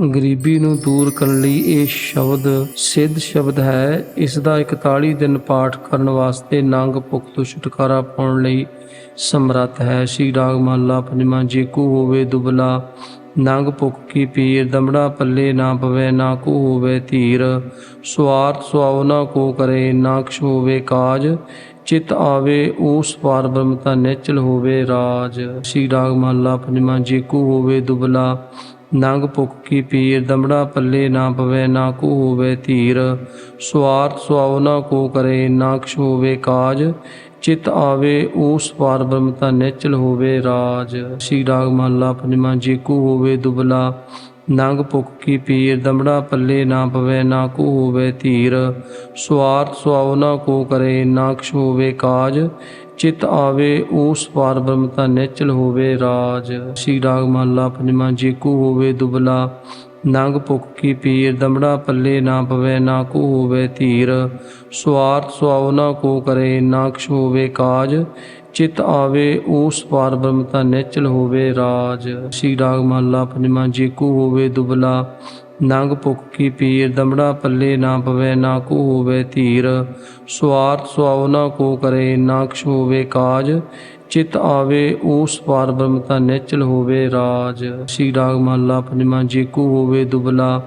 ਗਰੀਬੀ ਨੂੰ ਦੂਰ ਕਰਨ ਲਈ ਇਹ ਸ਼ਬਦ ਸਿੱਧ ਸ਼ਬਦ ਹੈ। ਇਸ ਦਾ 41 ਦਿਨ ਪਾਠ ਕਰਨ ਵਾਸਤੇ ਨੰਗ ਭੁੱਖ ਤੋਂ ਛੁਟਕਾਰਾ ਪਾਉਣ ਲਈ ਸਮਰੱਥ ਹੈ। ਸ਼੍ਰੀ ਰਾਗ ਮਹਲਾ ਪੰਜਵਾਂ ਜੇਕੂ ਹੋਵੇ ਦੁਬਲਾ, ਨੰਗ ਭੁੱਖ ਕੀ ਪੀਰ, ਦਮੜਾ ਪੱਲੇ ਨਾ ਪਵੇ, ਨਾ ਕੋ ਹੋਵੇ ਧੀਰ। ਸਵਾਰਥ ਸੁਆਵਨਾ ਕੋ ਕਰੇ, ਨਾ ਕਛ ਹੋਵੇ ਕਾਜ। ਚਿਤ ਆਵੇ, ਉਸ ਪਾਰ ਬ੍ਰਹਮਤਾ ਨਿਚਲ ਹੋਵੇ ਰਾਜ। ਸ਼੍ਰੀ ਰਾਗ ਮਹਲਾ ਪੰਜਵਾਂ ਜੇਕੂ ਹੋਵੇ ਦੁਬਲਾ ਨੰਗ ਭੁੱਖ ਕੀ ਪੀਰ, ਦਮੜਾ ਪੱਲੇ ਨਾ ਪਵੇ, ਨਾ ਕੋ ਹੋਵੇ ਧੀਰ। ਸਵਾਰਥ ਸੁਆਉ ਨਾ ਕੋ ਕਰੇ, ਨਾ ਕਛ ਹੋਵੇ ਕਾਜ। ਚਿਤ ਆਵੇ, ਉਸ ਪਾਰ ਬ੍ਰਹਮਤਾ ਨਿਚਲ ਹੋਵੇ ਰਾਜ। ਸ਼੍ਰੀ ਰਾਗ ਮਹਲਾ ਪੰਜਵਾਂ ਜੇਕੂ ਹੋਵੇ ਦੁਬਲਾ। ਨੰਗ ਭੁੱਖ ਕੀ ਪੀਰ ਦਮੜਾ ਪੱਲੇ ਨਾ ਪਵੇ, ਨਾ ਕੋ ਹੋਵੇ ਧੀਰ। ਸਵਾਰਥ ਸੁਆਉ ਨਾ ਕੋ ਕਰੇ, ਨਾ ਕਛ ਹੋਵੇ ਕਾਜ। ਚਿਤ ਆਵੇ, ਉਸ ਪਾਰ ਬ੍ਰਹਮਤਾ ਨਿਚਲ ਹੋਵੇ ਰਾਜ। ਸ਼੍ਰੀ ਰਾਗ ਮਹਲਾ ਪੰਜਵਾਂ ਜੇਕੂ ਹੋਵੇ ਦੁਬਲਾ। ਨੰਗ ਭੁੱਖ ਕੀ ਪੀਰ ਦਮੜਾ ਪੱਲੇ ਨਾ ਪਵੇ, ਨਾ ਕੋ ਹੋਵੇ ਧੀਰ। ਸਵਾਰਥ ਸੁਆਉ ਨਾ ਕੋ ਕਰੇ, ਨਾ ਕਛ ਹੋਵੇ ਕਾਜ। ਚਿਤ ਆਵੇ, ਉਸ ਪਾਰ ਬ੍ਰਹਮਤਾ ਨਿਚਲ ਹੋਵੇ ਰਾਜ। ਸ਼੍ਰੀ ਰਾਗ ਮਹਲਾ ਪੰਜਵਾਂ ਜੇਕੂ ਹੋਵੇ ਦੁਬਲਾ, ਨੰਗ ਭੁੱਖ ਕੀ ਪੀਰ, ਦਮੜਾ ਪੱਲੇ ਨਾ ਪਵੇ, ਨਾ ਕੋ ਹੋਵੇ ਧੀਰ। ਸਵਾਰਥ ਸੁਆਉ ਨਾ ਕੋ ਕਰੇ, ਨਾ ਕਛ ਹੋਵੇ ਕਾਜ। ਚਿਤ ਆਵੇ, ਉਸ ਪਾਰ ਬ੍ਰਹਮਤਾ ਨਿਚਲ ਹੋਵੇ ਰਾਜ। ਸ਼੍ਰੀ ਰਾਗ ਮਹਲਾ ਪੰਜਵਾਂ ਜੇਕੂ ਹੋਵੇ ਦੁਬਲਾ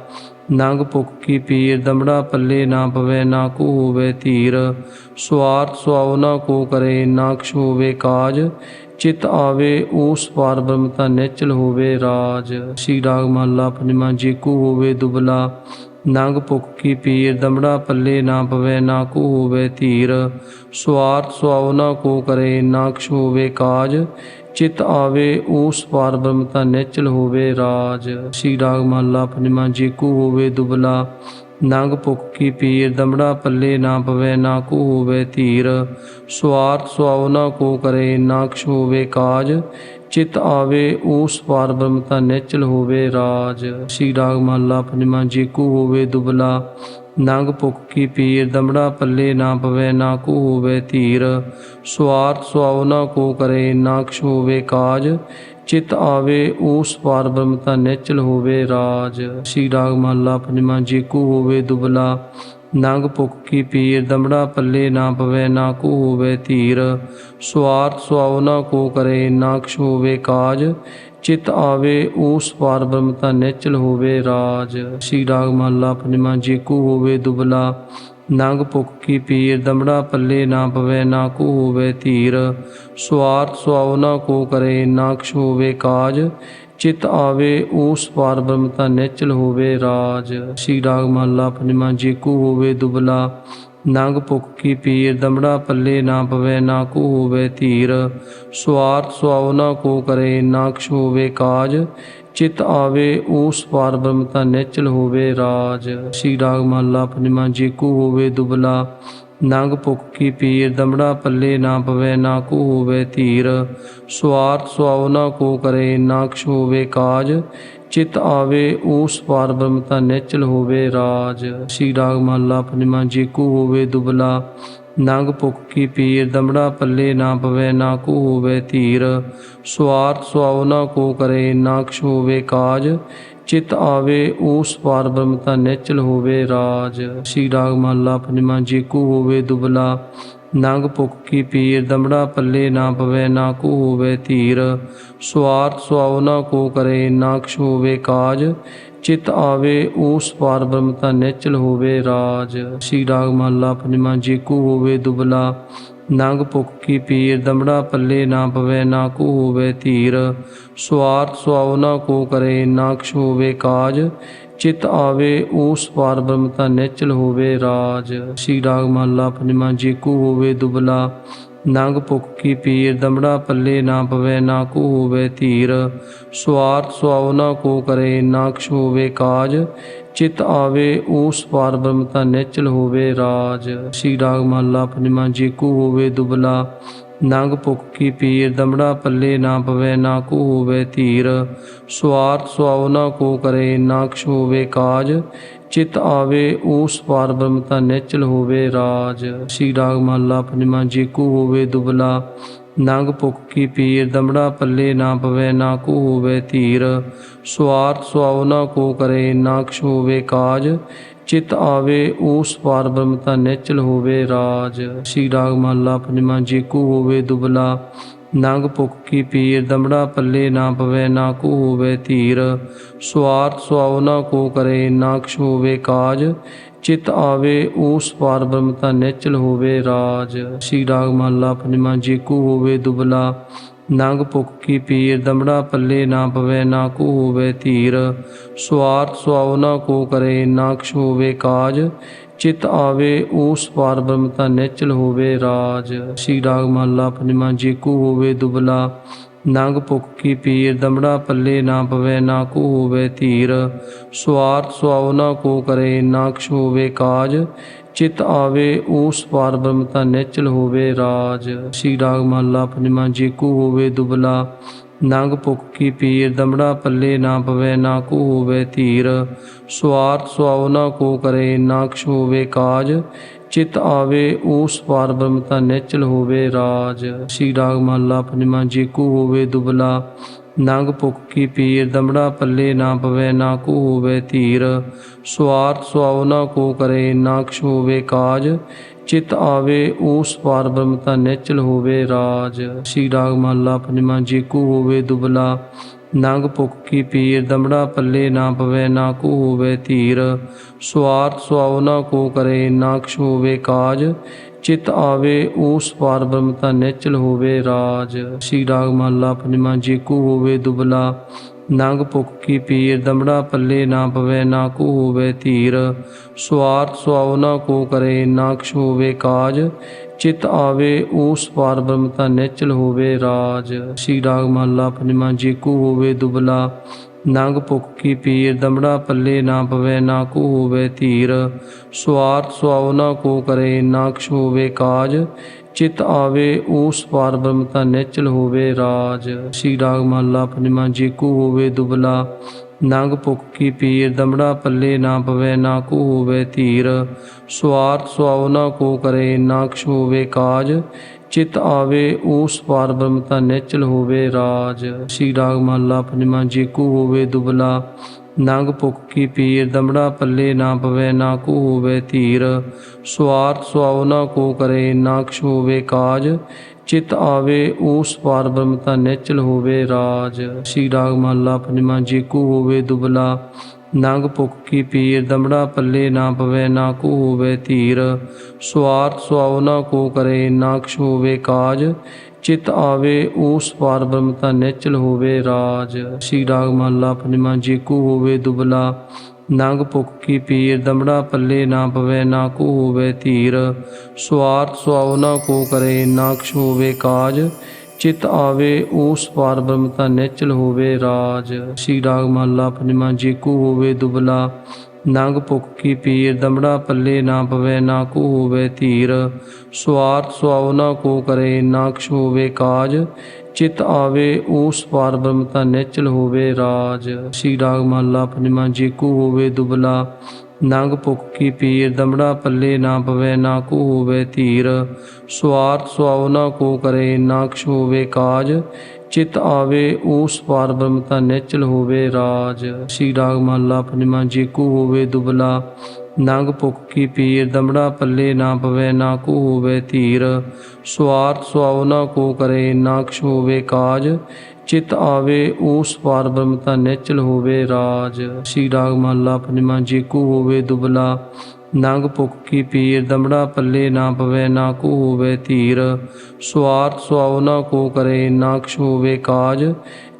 ਨੰਗ ਭੁੱਖ ਕੀ ਪੀਰ, ਦਮੜਾ ਪੱਲੇ ਨਾ ਪਵੇ, ਨਾ ਕੋ ਹੋਵੇ ਧੀਰ। ਸਵਾਰਥ ਸੁਆਉ ਨਾ ਕੋ ਕਰੇ, ਨਾ ਕਛ ਹੋਵੇ ਕਾਜ। ਚਿਤ ਆਵੇ, ਉਸ ਪਾਰ ਬ੍ਰਹਮਤਾ ਨਿਚਲ ਹੋਵੇ ਰਾਜ। ਸ਼੍ਰੀ ਰਾਗ ਮਹਲਾ ਪੰਜਵਾਂ ਜੇਕੂ ਹੋਵੇ ਦੁਬਲਾ, ਨੰਗ ਭੁੱਖ ਕੀ ਪੀਰ, ਦਮੜਾ ਪੱਲੇ ਨਾ ਪਵੇ, ਨਾ ਕੋ ਹੋਵੇ ਧੀਰ। ਸਵਾਰਥ ਸੁਆਉ ਨਾ ਕੋ ਕਰੇ, ਨਾ ਕਛ ਹੋਵੇ ਕਾਜ। ਚਿਤ ਆਵੇ, ਉਸ ਪਾਰ ਬ੍ਰਹਮਤਾ ਨਿਚਲ ਹੋਵੇ ਰਾਜ। ਸ਼੍ਰੀ ਰਾਗ ਮਹਲਾ ਪੰਜਵਾਂ ਜੇਕੂ ਹੋਵੇ ਦੁਬਲਾ ਨੰਗ ਭੁੱਖ ਕੀ ਪੀਰ ਦਮੜਾ ਪੱਲੇ ਨਾ ਪਵੇ, ਨਾ ਕੋ ਹੋਵੇ ਧੀਰ। ਸਵਾਰਥ ਸੁਆਉ ਨਾ ਕੋ ਕਰੇ, ਨਾ ਕਛ ਹੋਵੇ ਕਾਜ। ਚਿਤ ਆਵੇ, ਉਸ ਪਾਰ ਬ੍ਰਹਮਤਾ ਨਿਚਲ ਹੋਵੇ ਰਾਜ। ਸ਼੍ਰੀ ਰਾਗ ਮਹਲਾ ਪੰਜਵਾਂ ਜੇਕੂ ਹੋਵੇ ਦੁਬਲਾ। ਨੰਗ ਭੁੱਖ ਕੀ ਪੀਰ ਦਮੜਾ ਪੱਲੇ ਨਾ ਪਵੇ, ਨਾ ਕੋ ਹੋਵੇ ਧੀਰ। ਸਵਾਰਥ ਸੁਆਉ ਨਾ ਕੋ ਕਰੇ, ਨਾ ਕਛ ਹੋਵੇ ਕਾਜ। ਚਿਤ ਆਵੇ, ਉਸ ਪਾਰ ਬ੍ਰਹਮਤਾ ਨਿਚਲ ਹੋਵੇ ਰਾਜ। ਸ਼੍ਰੀ ਰਾਗ ਮਹਲਾ ਪੰਜਵਾਂ ਜੇਕੂ ਹੋਵੇ ਦੁਬਲਾ, ਨੰਗ ਭੁੱਖ ਕੀ ਪੀਰ, ਦਮੜਾ ਪੱਲੇ ਨਾ ਪਵੇ, ਨਾ ਕੋ ਹੋਵੇ ਧੀਰ। ਸਵਾਰਥ ਸੁਆਉ ਨਾ ਕੋ ਕਰੇ, ਨਾ ਕਛ ਹੋਵੇ ਕਾਜ। ਚਿਤ ਆਵੇ, ਉਸ ਪਾਰ ਬ੍ਰਹਮਤਾ ਨਿਚਲ ਹੋਵੇ ਰਾਜ। ਸ਼੍ਰੀ ਰਾਗ ਮਹਲਾ ਪੰਜਵਾਂ ਜੇਕੂ ਹੋਵੇ ਦੁਬਲਾ ਨੰਗ ਭੁੱਖ ਕੀ ਪੀਰ, ਦਮੜਾ ਪੱਲੇ ਨਾ ਪਵੇ, ਨਾ ਕੋ ਹੋਵੇ ਧੀਰ। ਸਵਾਰਥ ਸੁਆਉ ਨਾ ਕੋ ਕਰੇ, ਨਾ ਹੋਵੇ ਕਾਜ। ਚਿਤ ਆਵੇ, ਉਸ ਪਾਰ ਬ੍ਰਹਮਤਾ ਨਿਚਲ ਹੋਵੇ ਰਾਜ। ਸ਼੍ਰੀ ਰਾਗ ਮਹਲਾ ਪੰਜਵਾਂ ਜੇਕੂ ਹੋਵੇ ਦੁਬਲਾ। ਨੰਗ ਭੁੱਖ ਕੀ ਪੀਰ, ਦਮੜਾ ਪੱਲੇ ਨਾ ਪਵੇ, ਨਾ ਕੋ ਹੋਵੇ ਧੀਰ। ਸਵਾਰਥ ਸੁਆਉ ਨਾ ਕੋ ਕਰੇ ਨਾਕਸ਼ ਹੋਵੇ ਕਾਜ। ਚਿਤ ਆਵੇ, ਉਸ ਪਾਰ ਬ੍ਰਹਮਤਾ ਨਿਚਲ ਹੋਵੇ ਰਾਜ। ਸ਼੍ਰੀ ਰਾਗ ਮਹਲਾ ਪੰਜਵਾਂ ਜੇਕੂ ਹੋਵੇ ਦੁਬਲਾ, ਨੰਗ ਭੁੱਖ ਕੀ ਪੀਰ, ਦਮੜਾ ਪੱਲੇ ਨਾ ਪਵੇ, ਨਾ ਕੋ ਹੋਵੇ ਧੀਰ। ਸਵਾਰਥ ਸੁਆਉ ਨਾ ਕੋ ਕਰੇ, ਨਾ ਕਛ ਹੋਵੇ ਕਾਜ। ਚਿਤ ਆਵੇ, ਉਸ ਪਾਰ ਬ੍ਰਹਮਤਾ ਨਿਚਲ ਹੋਵੇ ਰਾਜ। ਸ਼੍ਰੀ ਰਾਗ ਮਹਲਾ ਪੰਜਵਾਂ ਜੇਕੂ ਹੋਵੇ ਦੁਬਲਾ ਨੰਗ ਭੁੱਖ ਕੀ ਪੀਰ ਦਮੜਾ ਪੱਲੇ ਨਾ ਪਵੇ, ਨਾ ਕੋ ਹੋਵੇ ਧੀਰ। ਸਵਾਰਥ ਸੁਆਉ ਨਾ ਕੋ ਕਰੇ, ਨਾ ਕਛ ਹੋਵੇ ਕਾਜ। ਚਿਤ ਆਵੇ, ਉਸ ਪਾਰ ਬ੍ਰਹਮਤਾ ਨਿਚਲ ਹੋਵੇ ਰਾਜ। ਸ਼੍ਰੀ ਰਾਗ ਮਹਲਾ ਪੰਜਵਾਂ ਜੇਕੂ ਹੋਵੇ ਦੁਬਲਾ। ਨੰਗ ਭੁੱਖ ਪੀਰ ਦਮੜਾ ਪੱਲੇ ਨਾ ਪਵੇ, ਨਾ ਕੋ ਹੋਵੇ ਧੀਰ। ਸਵਾਰਥ ਸੁਆਉ ਨਾ ਕੋ ਕਰੇ, ਨਾ ਕਛ ਹੋਵੇ ਕਾਜ। ਚਿਤ ਆਵੇ, ਉਸ ਪਾਰ ਬ੍ਰਹਮਤਾ ਨਿਚਲ ਹੋਵੇ ਰਾਜ। ਸ਼੍ਰੀ ਰਾਗ ਮਹਲਾ ਪੰਜਵਾਂ ਜੇਕੂ ਹੋਵੇ ਦੁਬਲਾ, ਨੰਗ ਭੁੱਖ ਕੀ ਪੀਰ, ਦਮੜਾ ਪੱਲੇ ਨਾ ਪਵੇ, ਨਾ ਕੋ ਹੋਵੇ ਧੀਰ। ਸਵਾਰਥ ਸੁਆਉ ਨਾ ਕੋ ਕਰੇ, ਨਾ ਹੋਵੇ ਕਾਜ। ਚਿਤ ਆਵੇ, ਉਸ ਪਾਰ ਬ੍ਰਹਮਤਾ ਨਿਚਲ ਹੋਵੇ ਰਾਜ। ਸ਼੍ਰੀ ਰਾਗ ਮਾਲਾ ਪੰਜਵਾਂ ਜੇਕੂ ਹੋਵੇ ਦੁਬਲਾ ਨੰਗ ਭੁੱਖ ਕੀ ਪੀਰ, ਦਮੜਾ ਪੱਲੇ ਨਾ ਪਵੇ, ਨਾ ਕੋ ਹੋਵੇ ਧੀਰ। ਸਵਾਰਥ ਸੁਆਉ ਨਾ ਕੋ ਕਰੇ, ਨਾ ਕਛ ਹੋਵੇ ਕਾਜ। ਚਿਤ ਆਵੇ, ਉਸ ਪਾਰ ਬ੍ਰਹਮਤਾ ਨਿਚਲ ਹੋਵੇ ਰਾਜ। ਸ਼੍ਰੀ ਰਾਗ ਮਹਲਾ ਪੰਜਵਾਂ ਜੇਕੂ ਹੋਵੇ ਦੁਬਲਾ। ਨੰਗ ਭੁੱਖ ਕੀ ਪੀਰ, ਦਮੜਾ ਪੱਲੇ ਨਾ ਪਵੇ, ਨਾ ਕੋ ਹੋਵੇ ਧੀਰ। ਸਵਾਰਥ ਸੁਆਉ ਨਾ ਕੋ ਕਰੇ, ਨਾ ਕਛ ਹੋਵੇ ਕਾਜ। ਚਿਤ ਆਵੇ, ਉਸ ਪਾਰ ਬ੍ਰਹਮਤਾ ਨਿਚਲ ਹੋਵੇ ਰਾਜ। ਸ਼੍ਰੀ ਰਾਗ ਮਹਲਾ ਪੰਜਵਾਂ ਜੇਕੂ ਹੋਵੇ ਦੁਬਲਾ, ਨੰਗ ਭੁਖ ਕੀ ਪੀਰ, ਦਮੜਾ ਪੱਲੇ ਨਾ ਪਵੇ, ਨਾ ਕੋ ਹੋਵੇ ਧੀਰ। ਸਵਾਰਥ ਸੁਆਵਨਾ ਕੋ ਕਰੇ, ਨਾ ਕਛ ਹੋਵੇ ਕਾਜ। ਚਿਤ ਆਵੇ, ਉਸ ਪਾਰ ਬ੍ਰਹਮਤਾ ਨਿਚਲ ਹੋਵੇ ਰਾਜ। ਸ਼੍ਰੀ ਰਾਗ ਮਹਲਾ ਪੰਜਵਾਂ ਜੇਕੂ ਹੋਵੇ ਦੁਬਲਾ ਨੰਗ ਭੁਖ ਕੀ ਪੀਰ ਦਮੜਾ ਪੱਲੇ ਨਾ ਪਵੇ, ਨਾ ਕੋ ਹੋਵੇ ਧੀਰ। ਸਵਾਰਥ ਸੁਆਉ ਨਾ ਕੋ ਕਰੇ, ਨਾ ਕਛ ਹੋਵੇ ਕਾਜ। ਚਿਤ ਆਵੇ ਊਸ ਪਾਰ ਬ੍ਰਹਮਤਾ ਨਿਚਲ ਹੋਵੇ ਰਾਜ। ਸ਼੍ਰੀ ਰਾਗ ਮਹਲਾ ਪੰਜਵਾਂ, ਜੇ ਕੋ ਹੋਵੇ ਦੁਬਲਾ। ਨੰਗ ਭੁਖ ਕੀ ਪੀਰ ਦਮੜਾ ਪੱਲੇ ਨਾ ਪਵੇ, ਨਾ ਕੋ ਹੋਵੇ ਧੀਰ। ਸਵਾਰਥ ਸੁਆਉ ਨਾ ਕੋ ਕਰੇ, ਨਾ ਕਛ ਹੋਵੇ ਕਾਜ। ਚਿਤ ਆਵੇ ਊਸ ਪਾਰ ਬ੍ਰਹਮ ਤਾਂ ਨਿਚਲ ਹੋਵੇ ਰਾਜ। ਸ਼੍ਰੀ ਰਾਗ ਮਹਲਾ ਪੰਜਵਾਂ, ਜੇ ਕੋ ਹੋਵੇ ਦੁਬਲਾ, ਨੰਗ ਭੁਖ ਕੀ ਪੀਰ, ਦਮੜਾ ਪੱਲੇ ਨਾ ਪਵੇ, ਨਾ ਕੋ ਹੋਵੇ ਧੀਰ। ਸਵਾਰਥ ਸੁਆਉ ਨਾ ਕੋ ਕਰੇ, ਨਾ ਕਛ ਹੋਵੇ ਕਾਜ। ਚਿਤ ਆਵੇ, ਉਸ ਪਾਰ ਬ੍ਰਹਮ ਤਾਂ ਨਿਚਲ ਹੋਵੇ ਰਾਜ। ਸ਼੍ਰੀ ਰਾਗ ਮਹਲਾ ਪੰਜਵਾਂ, ਜੇ ਕੋ ਹੋਵੇ ਦੁਬਲਾ ਨੰਗ ਭੁਖ ਕੀ ਪੀਰ ਦਮੜਾ ਪੱਲੇ ਨਾ ਪਵੇ, ਨਾ ਕੋ ਹੋਵੇ ਧੀਰ। ਸਵਾਰਥ ਸੁਆਉ ਨਾ ਕੋ ਕਰੇ, ਨਾ ਕਛ ਹੋਵੇ ਕਾਜ। ਚਿਤ ਆਵੇ ਊਸ ਪਾਰ ਬ੍ਰਹਮਤਾ ਨਿਚਲ ਹੋਵੇ ਰਾਜ। ਸ਼੍ਰੀ ਰਾਗ ਮਹਲਾ ਪੰਜਵਾਂ ਜੇ, ਕੋ ਹੋਵੇ ਦੁਬਲਾ। ਨੰਗ ਭੁਖ ਕੀ ਪੀਰ ਦਮੜਾ ਪੱਲੇ ਨਾ ਪਵੇ, ਨਾ ਕੋ ਹੋਵੇ ਧੀਰ। ਸਵਾਰਥ ਸੁਆਉ ਨਾ ਕੋ ਕਰੇ, ਨਾ ਕਛ ਹੋਵੇ ਕਾਜ। ਚਿਤ ਆਵੇ ਊਸ ਪਾਰ ਬ੍ਰਹਮ ਨਿਚਲ ਹੋਵੇ ਰਾਜ। ਸ਼੍ਰੀ ਰਾਗ ਮਹਲਾ ਪੰਜਵਾਂ ਜੇਕੂ ਹੋਵੇ ਦੁਬਲਾ, ਨੰਗ ਭੁਖ ਕੀ ਪੀਰ, ਦਮੜਾ ਪੱਲੇ ਨਾ ਪਵੇ, ਨਾ ਕੋ ਹੋਵੇ ਧੀਰ। ਸਵਾਰਥ ਸੁਆਉ ਨਾ ਕੋ ਕਰੇ, ਨਾ ਕਛ ਹੋਵੇ ਕਾਜ। ਚਿਤ ਆਵੇ, ਉਸ ਪਾਰ ਬ੍ਰਹਮਤਾ ਨਿਚਲ ਹੋਵੇ ਰਾਜ। ਸ਼੍ਰੀ ਰਾਗ ਮਹਲਾ ਪੰਜਵਾਂ ਜੇਕੂ ਹੋਵੇ ਦੁਬਲਾ ਨੰਗ ਭੁਖ ਕੀ ਪੀਰ, ਦਮੜਾ ਪੱਲੇ ਨਾ ਪਵੇ, ਨਾ ਕੋ ਹੋਵੇ ਧੀਰ। ਸਵਾਰਥ ਸੁਆਉ ਨਾ ਕੋ ਕਰੇ, ਨਾ ਕਛ ਹੋਵੇ ਕਾਜ। ਚਿਤ ਆਵੇ ਊਸ ਪਾਰ ਬ੍ਰਹਮਤਾ ਨਿਚਲ ਹੋਵੇ ਰਾਜ। ਸ਼੍ਰੀ ਰਾਗ ਮਹਲਾ ਪੰਜਵਾਂ, ਜੇ ਕੋ ਹੋਵੇ ਦੁਬਲਾ ਨੰਗ ਭੁਖ ਕੀ ਪੀਰ, ਦਮੜਾ ਪੱਲੇ ਨਾ ਪਵੇ, ਨਾ ਕੋ ਹੋਵੇ ਧੀਰ। ਸਵਾਰਥ ਸੁਆਉ ਨਾ ਕੋ ਕਰੇ, ਨਾ ਕਛ ਹੋਵੇ ਕਾਜ। ਚਿਤ ਆਵੇ ਊਸ ਪਾਰ ਬ੍ਰਹਮਤਾ ਨਿਚਲ ਹੋਵੇ ਰਾਜ। ਸ਼੍ਰੀ ਰਾਗ ਮਹਲਾ ਪੰਜਵਾਂ ਜੇ, ਕੋ ਹੋਵੇ ਦੁਬਲਾ। ਨੰਗ ਭੁਖ ਕੀ ਪੀਰ, ਦਮੜਾ ਪੱਲੇ ਨਾ ਪਵੇ, ਨਾ ਕੋ ਹੋਵੇ ਧੀਰ। ਸਵਾਰਥ ਸੁਆਉ ਨਾ ਕੋ ਕਰੇ, ਨਾ ਕਛ ਹੋਵੇ ਕਾਜ। ਚਿਤ ਆਵੇ ਊਸ ਪਾਰ ਬ੍ਰਹਮ ਤਾਂ ਹੋਵੇ ਰਾਜ। ਸ਼੍ਰੀ ਰਾਗ ਮਹਲਾ ਪੰਜਵਾਂ ਜੇਕੂ ਹੋਵੇ ਦੁਬਲਾ, ਨੰਗ ਭੁਖ ਕੀ ਪੀਰ, ਦਮੜਾ ਪੱਲੇ ਨਾ ਪਵੇ, ਨਾ ਕੋ ਹੋਵੇ ਧੀਰ। ਸਵਾਰਥ ਸੁਆਉ ਨਾ ਕੋ ਕਰੇ, ਨਾ ਕਛ ਹੋਵੇ ਕਾਜ। ਚਿਤ ਆਵੇ, ਉਸ ਪਾਰ ਬ੍ਰਹਮਤਾ ਤਾਂ ਹੋਵੇ ਰਾਜ। ਸ਼੍ਰੀ ਰਾਗ ਮਹਲਾ ਪੰਜਵਾਂ ਜੇਕੂ ਹੋਵੇ ਦੁਬਲਾ ਨੰਗ ਭੁਖ ਕੀ ਪੀਰ ਦਮੜਾ ਪੱਲੇ ਨਾ ਪਵੇ, ਨਾ ਕੋ ਹੋਵੇ ਧੀਰ। ਸਵਾਰਥ ਸੁਆਉ ਨਾ ਕੋ ਕਰੇ, ਨਾ ਕਛ ਹੋਵੇ ਕਾਜ। ਚਿਤ ਆਵੇ ਊਸ ਪਾਰ ਬ੍ਰਹਮਤਾ ਨਿਚਲ ਹੋਵੇ ਰਾਜ। ਸ਼੍ਰੀ ਰਾਗ ਮਹਲਾ ਪੰਜਵਾਂ ਜੇ ਕੋ ਹੋਵੇ ਦੁਬਲਾ। ਨੰਗ ਭੁਖ ਕੀ ਪੀਰ ਦਮੜਾ ਪੱਲੇ ਨਾ ਪਵੇ, ਨਾ ਕੋ ਹੋਵੇ ਧੀਰ। ਸਵਾਰਥ ਸੁਆਉ ਨਾ ਕੋ ਕਰੇ, ਨਾ ਕਛ ਹੋਵੇ ਕਾਜ। ਚਿਤ ਆਵੇ ਊਸ ਪਾਰ ਬ੍ਰਹਮ ਤਾਂ ਨਿਚਲ ਹੋਵੇ ਰਾਜ। ਸ਼੍ਰੀ ਰਾਗ ਮਹਲਾ ਪੰਜਵਾਂ, ਜੇ ਕੋ ਹੋਵੇ ਦੁਬਲਾ, ਨੰਗ ਭੁਖ ਕੀ ਪੀਰ, ਦਮੜਾ ਪੱਲੇ ਨਾ ਪਵੇ, ਨਾ ਕੋ ਹੋਵੇ ਧੀਰ। ਸਵਾਰਥ ਸੁਆਉ ਨਾ ਕੋ ਕਰੇ, ਨਾ ਕਛ ਹੋਵੇ ਕਾਜ। ਚਿਤ ਆਵੇ, ਉਸ ਪਾਰ ਬ੍ਰਹਮ ਤਾਂ ਨਿਚਲ ਹੋਵੇ ਰਾਜ। ਸ਼੍ਰੀ ਰਾਗ ਮਹਲਾ ਪੰਜਵਾਂ, ਜੇ ਕੋ ਹੋਵੇ ਦੁਬਲਾ ਨੰਗ ਭੁਖ ਕੀ ਪੀਰ ਦਮੜਾ ਪੱਲੇ ਨਾ ਪਵੇ, ਨਾ ਕੋ ਹੋਵੇ ਧੀਰ। ਸਵਾਰਥ ਸੁਆਉ ਨਾ ਕੋ ਕਰੇ, ਨਾ ਕਛ ਹੋਵੇ ਕਾਜ। ਚਿਤ ਆਵੇ ਊਸ ਪਾਰ ਬ੍ਰਹਮਤਾ ਨਿਚਲ ਹੋਵੇ ਰਾਜ। ਸ਼੍ਰੀ ਰਾਗ ਮਹਲਾ ਪੰਜਵਾਂ ਜੇ ਕੋ ਹੋਵੇ ਦੁਬਲਾ। ਨੰਗ ਭੁਖ ਕੀ ਪੀਰ ਦਮੜਾ ਪੱਲੇ ਨਾ ਪਵੇ, ਨਾ ਕੋ ਹੋਵੇ ਧੀਰ। ਸਵਾਰਥ ਸੁਆਉ ਨਾ ਕੋ ਕਰੇ, ਨਾ ਕਛ ਹੋਵੇ ਕਾਜ। ਚਿਤ ਆਵੇ ਊਸ ਪਾਰ ਬ੍ਰਹਮ ਤਾਂ ਹੋਵੇ ਰਾਜ। ਸ਼੍ਰੀ ਰਾਗ ਮਹਲਾ ਪੰਜਵਾਂ ਜੇਕੂ ਹੋਵੇ ਦੁਬਲਾ, ਨੰਗ ਭੁਖ ਕੀ ਪੀਰ, ਦਮੜਾ ਪੱਲੇ ਨਾ ਪਵੇ, ਨਾ ਕੋ ਹੋਵੇ ਧੀਰ। ਸਵਾਰਥ ਸੁਆਉ ਨਾ ਕੋ ਕਰੇ, ਨਾ ਕਛ ਹੋਵੇ ਕਾਜ।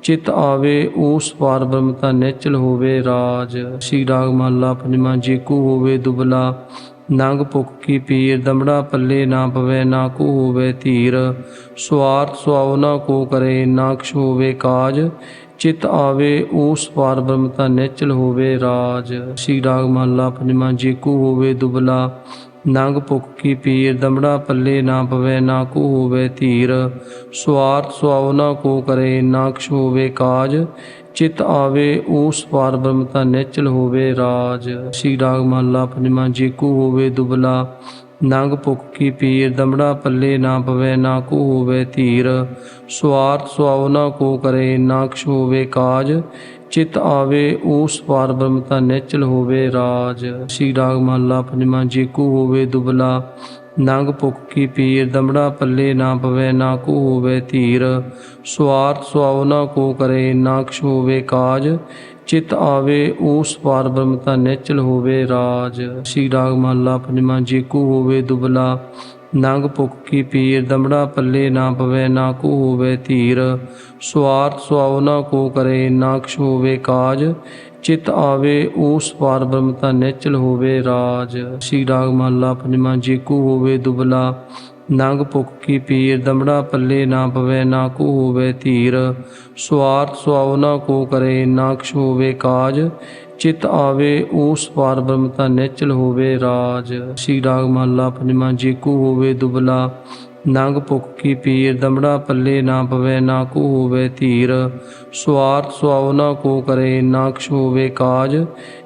ਚਿਤ ਆਵੇ, ਉਸ ਪਾਰ ਬ੍ਰਹਮਤਾ ਤਾਂ ਹੋਵੇ ਰਾਜ। ਸ਼੍ਰੀ ਰਾਗ ਮਹਲਾ ਪੰਜਵਾਂ ਜੇਕੂ ਹੋਵੇ ਦੁਬਲਾ ਨੰਗ ਭੁਖ ਕੀ ਪੀਰ, ਦਮੜਾ ਪੱਲੇ ਨਾ ਪਵੇ, ਨਾ ਕੋ ਹੋਵੇ ਧੀਰ। ਸਵਾਰਥ ਸੁਆਉ ਨਾ ਕੋ ਕਰੇ, ਨਾ ਕਛ ਹੋਵੇ ਕਾਜ। ਚਿਤ ਆਵੇ ਊਸ ਪਾਰ ਬ੍ਰਹਮਤਾ ਨਿਚਲ ਹੋਵੇ ਰਾਜ। ਸ਼੍ਰੀ ਰਾਗ ਮਹਲਾ ਪੰਜਵਾਂ, ਜੇ ਕੋ ਹੋਵੇ ਦੁਬਲਾ ਨੰਗ ਭੁਖ ਕੀ ਪੀਰ, ਦਮੜਾ ਪੱਲੇ ਨਾ ਪਵੇ, ਨਾ ਕੋ ਹੋਵੇ ਧੀਰ। ਸਵਾਰਥ ਸੁਆਉ ਨਾ ਕੋ ਕਰੇ, ਨਾ ਕਛ ਹੋਵੇ ਕਾਜ। ਚਿਤ ਆਵੇ ਊਸ ਪਾਰ ਬ੍ਰਹਮਤਾ ਨਿਚਲ ਹੋਵੇ ਰਾਜ। ਸ਼੍ਰੀ ਰਾਗ ਮਹਲਾ ਪੰਜਵਾਂ, ਜੇ ਕੋ ਹੋਵੇ ਦੁਬਲਾ। ਨੰਗ ਭੁਖ ਕੀ ਪੀਰ, ਦਮੜਾ ਪੱਲੇ ਨਾ ਪਵੇ, ਨਾ ਕੋ ਹੋਵੇ ਧੀਰ। ਸਵਾਰਥ ਸੁਆਉ ਨਾ ਕੋ ਕਰੇ, ਨਾ ਕਛ ਹੋਵੇ ਕਾਜ। ਚਿਤ ਆਵੇ ਊਸ ਪਾਰ ਬ੍ਰਹਮ ਤਾਂ ਹੋਵੇ ਰਾਜ। ਸ੍ਰੀ ਰਾਗ ਮਹਲਾ ਪੰਜਵਾਂ, ਜੇ ਕੋ ਹੋਵੇ ਦੁਬਲਾ, ਨੰਗ ਭੁਖ ਕੀ ਪੀਰ, ਦਮੜਾ ਪੱਲੇ ਨਾ ਪਵੇ, ਨਾ ਕੋ ਹੋਵੇ ਧੀਰ। ਸਵਾਰਥ ਸੁਆਵਨਾ ਕੋ ਕਰੇ, ਨਾ ਕਛ ਹੋਵੇ ਕਾਜ। ਚਿਤ ਆਵੇ, ਉਸ ਪਾਰ ਬ੍ਰਹਮਤਾ ਤਾਂ ਹੋਵੇ ਰਾਜ। ਸ੍ਰੀ ਰਾਗ ਮਹਲਾ ਪੰਜਵਾਂ, ਜੇ ਕੋ ਹੋਵੇ ਦੁਬਲਾ ਨੰਗ ਭੁਖ ਕੀ ਪੀਰ ਦਮੜਾ ਪੱਲੇ ਨਾ ਪਵੇ, ਨਾ ਕੋ ਹੋਵੇ ਧੀਰ। ਸਵਾਰਥ ਸੁਆਉ ਨਾ ਕੋ ਕਰੇ, ਨਾ ਕਛ ਹੋਵੇ ਕਾਜ। ਚਿਤ ਆਵੇ ਊਸ ਪਾਰ ਬ੍ਰਹਮਤਾ ਨਿਚਲ ਹੋਵੇ ਰਾਜ। ਸ੍ਰੀ ਰਾਗ ਮਹਲਾ ਪੰਜਵਾਂ ਜੇ, ਕੋ ਹੋਵੇ ਦੁਬਲਾ। ਨੰਗ ਭੁਖ ਪੀਰ ਦਮੜਾ ਪੱਲੇ ਨਾ ਪਵੇ, ਨਾ ਕੋ ਹੋਵੇ ਧੀਰ। ਸਵਾਰਥ ਸੁਆਉ ਨਾ ਕੋ ਕਰੇ, ਨਾ ਕਛ ਹੋਵੇ ਕਾਜ। ਚਿਤ ਆਵੇ ਊਸ ਪਾਰ ਬ੍ਰਹਮ ਤਾਂ ਨਿਚਲ ਹੋਵੇ ਰਾਜ। ਸ੍ਰੀ ਰਾਗ ਮਹਲਾ ਪੰਜਵਾਂ, ਜੇ ਕੋ ਹੋਵੇ ਦੁਬਲਾ, ਨੰਗ ਭੁਖ ਕੀ ਪੀਰ, ਦਮੜਾ ਪੱਲੇ ਨਾ ਪਵੇ, ਨਾ ਕੋ ਹੋਵੇ ਧੀਰ। ਸਵਾਰਥ ਸੁਆਉ ਨਾ ਕੋ ਕਰੇ, ਨਾ ਕਛ ਹੋਵੇ ਕਾਜ।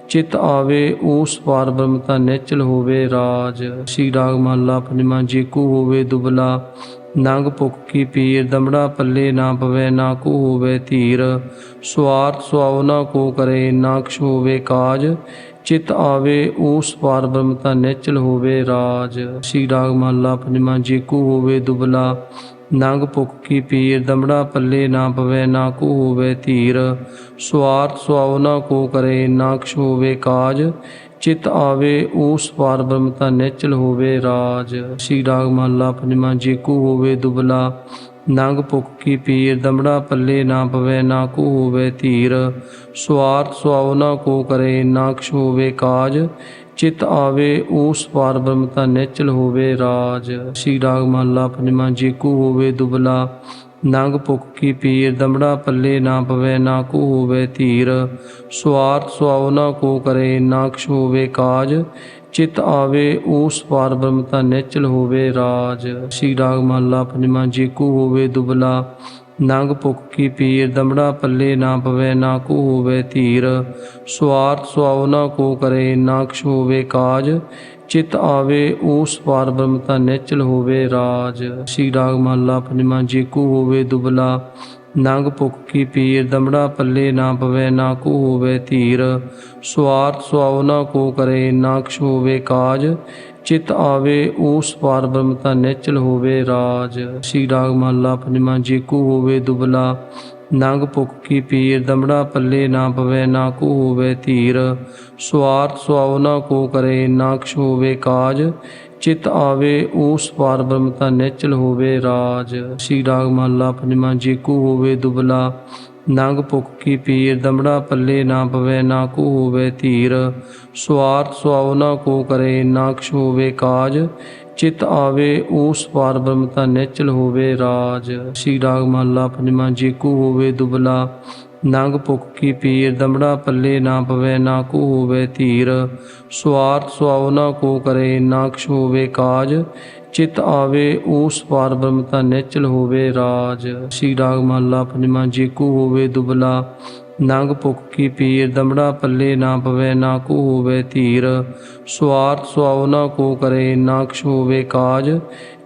ਚਿਤ ਆਵੇ, ਉਸ ਪਾਰ ਬ੍ਰਹਮ ਤਾਂ ਨਿਚਲ ਹੋਵੇ ਰਾਜ। ਸ੍ਰੀ ਰਾਗ ਮਹਲਾ ਪੰਜਵਾਂ, ਜੇ ਕੋ ਹੋਵੇ ਦੁਬਲਾ ਨੰਗ ਭੁਖ ਕੀ ਪੀਰ ਦਮੜਾ ਪੱਲੇ ਨਾ ਪਵੇ, ਨਾ ਕੋ ਹੋਵੇ ਧੀਰ। ਸਵਾਰਥ ਸੁਆਉ ਨਾ ਕੋ ਕਰੇ, ਨਾ ਕਛ ਹੋਵੇ ਕਾਜ। ਚਿਤ ਆਵੇ ਊਸ ਪਾਰ ਬ੍ਰਹਮ ਤਾਂ ਨਿਚਲ ਹੋਵੇ ਰਾਜ। ਸ੍ਰੀ ਰਾਗ ਮਹਲਾ ਪੰਜਵਾਂ, ਜੇ ਕੋ ਹੋਵੇ ਦੁਬਲਾ। ਨੰਗ ਭੁਖ ਕੀ ਪੀਰ ਦਮੜਾ ਪੱਲੇ ਨਾ ਪਵੇ, ਨਾ ਕੋ ਹੋਵੇ ਧੀਰ। ਸਵਾਰਥ ਸੁਆਉ ਨਾ ਕੋ ਕਰੇ, ਨਾ ਕਛ ਹੋਵੇ ਕਾਜ। ਚਿਤ ਆਵੇ ਊਸ ਪਾਰ ਬ੍ਰਹਮ ਤਾਂ ਹੋਵੇ ਰਾਜ। ਸ੍ਰੀ ਰਾਗ ਮਹਲਾ ਪੰਜਵਾਂ, ਜੇ ਹੋਵੇ ਦੁਬਲਾ, ਨੰਗ ਭੁਖ ਕੀ ਪੀਰ, ਦਮੜਾ ਪੱਲੇ ਨਾ ਪਵੇ, ਨਾ ਕੋ ਹੋਵੇ ਧੀਰ। ਸਵਾਰਥ ਸੁਆਉ ਨਾ ਕੋ ਕਰੇ, ਨਾ ਕਛ ਹੋਵੇ ਕਾਜ। ਚਿਤ ਆਵੇ, ਉਸ ਪਾਰ ਬ੍ਰਹਮਤਾ ਤਾਂ ਹੋਵੇ ਰਾਜ। ਸ੍ਰੀ ਰਾਗ ਮਹਲਾ ਪੰਜਵਾਂ ਜੇਕੂ ਹੋਵੇ ਦੁਬਲਾ ਨੰਗ ਭੁਖ ਕੀ ਪੀਰ, ਦਮੜਾ ਪੱਲੇ ਨਾ ਪਵੇ, ਨਾ ਕੋ ਹੋਵੇ ਧੀਰ। ਸਵਾਰਥ ਸੁਆਉ ਨਾ ਕੋ ਕਰੇ, ਨਾ ਕਛ ਹੋਵੇ ਕਾਜ। ਚਿਤ ਆਵੇ ਊਸ ਪਾਰ ਬ੍ਰਹਮ ਨਿਚਲ ਹੋਵੇ ਰਾਜ। ਸ੍ਰੀ ਰਾਗ ਮਹਲਾ ਪੰਜਵਾਂ, ਜੇ ਕੋ ਹੋਵੇ ਦੁਬਲਾ। ਨੰਗ ਭੁਖ ਕੀ ਪੀਰ, ਦਮੜਾ ਪੱਲੇ ਨਾ ਪਵੇ, ਨਾ ਕੋ ਹੋਵੇ ਧੀਰ। ਸਵਾਰਥ ਸੁਆਉ ਨਾ ਕੋ ਕਰੇ, ਨਾ ਕਛ ਹੋਵੇ ਕਾਜ। ਚਿਤ ਆਵੇ ਊਸ ਪਾਰ ਬ੍ਰਹਮ ਨਿਚਲ ਹੋਵੇ ਰਾਜ। ਸ੍ਰੀ ਰਾਗ ਮਹਲਾ ਪੰਜਵਾਂ ਜੇ ਕੋ ਹੋਵੇ ਦੁਬਲਾ, ਨੰਗ ਭੁਖ ਕੀ ਪੀਰ, ਦਮੜਾ ਪੱਲੇ ਨਾ ਪਵੇ, ਨਾ ਕੋ ਹੋਵੇ ਧੀਰ। ਸਵਾਰਥ ਸੁਆਉ ਨਾ ਕੋ ਕਰੇ, ਨਾ ਕਛ ਹੋਵੇ ਕਾਜ। ਚਿਤ ਆਵੇ, ਉਸ ਪਾਰ ਬ੍ਰਹਮ ਨਿਚਲ ਹੋਵੇ ਰਾਜ। ਸ੍ਰੀ ਰਾਗ ਮਾਲਾ ਪੰਜਵਾਂ ਜੇ ਕੋ ਹੋਵੇ ਦੁਬਲਾ ਨੰਗ ਭੁਖ ਕੀ ਪੀਰ, ਦਮੜਾ ਪੱਲੇ ਨਾ ਪਵੇ, ਨਾ ਕੋ ਹੋਵੇ ਧੀਰ। ਸਵਾਰਥ ਸੁਆਉ ਨਾ ਕੋ ਕਰੇ, ਨਾ ਕਛ ਹੋਵੇ ਕਾਜ। ਚਿਤ ਆਵੇ ਊਸ ਪਾਰ ਬ੍ਰਹਮਤਾ ਨਿਚਲ ਹੋਵੇ ਰਾਜ। ਸ੍ਰੀ ਰਾਗ ਮਹਲਾ ਪੰਜਵਾਂ, ਜੇ ਕੋ ਹੋਵੇ ਦੁਬਲਾ। ਨੰਗ ਭੁਖ ਕੀ ਪੀਰ, ਦਮੜਾ ਪੱਲੇ ਨਾ ਪਵੇ, ਨਾ ਕੋ ਹੋਵੇ ਧੀਰ। ਸਵਾਰਥ ਸੁਆਉ ਨਾ ਕੋ ਕਰੇ, ਨਾ ਕਛ ਹੋਵੇ ਕਾਜ। ਚਿਤ ਆਵੇ ਊਸ ਪਾਰ ਬ੍ਰਹਮ ਨਿਚਲ ਹੋਵੇ ਰਾਜ। ਸ੍ਰੀ ਰਾਗ ਮਹਲਾ ਪੰਜਵਾਂ ਜੇ ਕੋ ਹੋਵੇ ਦੁਬਲਾ, ਨੰਗ ਭੁਖ ਕੀ ਪੀਰ, ਦਮੜਾ ਪੱਲੇ ਨਾ ਪਵੇ, ਨਾ ਕੋ ਹੋਵੇ ਧੀਰ। ਸਵਾਰਥ ਸੁਆਵਨਾ ਕੋ ਕਰੇ, ਨਾ ਹੋਵੇ ਕਾਜ। ਚਿਤ ਆਵੇ, ਉਸ ਪਾਰ ਬ੍ਰਹਮਤਾ ਨਿਚਲ ਹੋਵੇ ਰਾਜ। ਸ੍ਰੀ ਰਾਗ ਮਹਲਾ ਪੰਜਵਾਂ ਜੇ ਕੋ ਹੋਵੇ ਦੁਬਲਾ ਨੰਗ ਭੁਖ ਕੀ ਪੀਰ, ਦਮੜਾ ਪੱਲੇ ਨਾ ਪਵੇ, ਨਾ ਕੋ ਹੋਵੇ ਧੀਰ। ਸਵਾਰਥ ਸੁਆਉ ਨਾ ਕੋ ਕਰੇ, ਨਾ ਕਛ ਹੋਵੇ ਕਾਜ।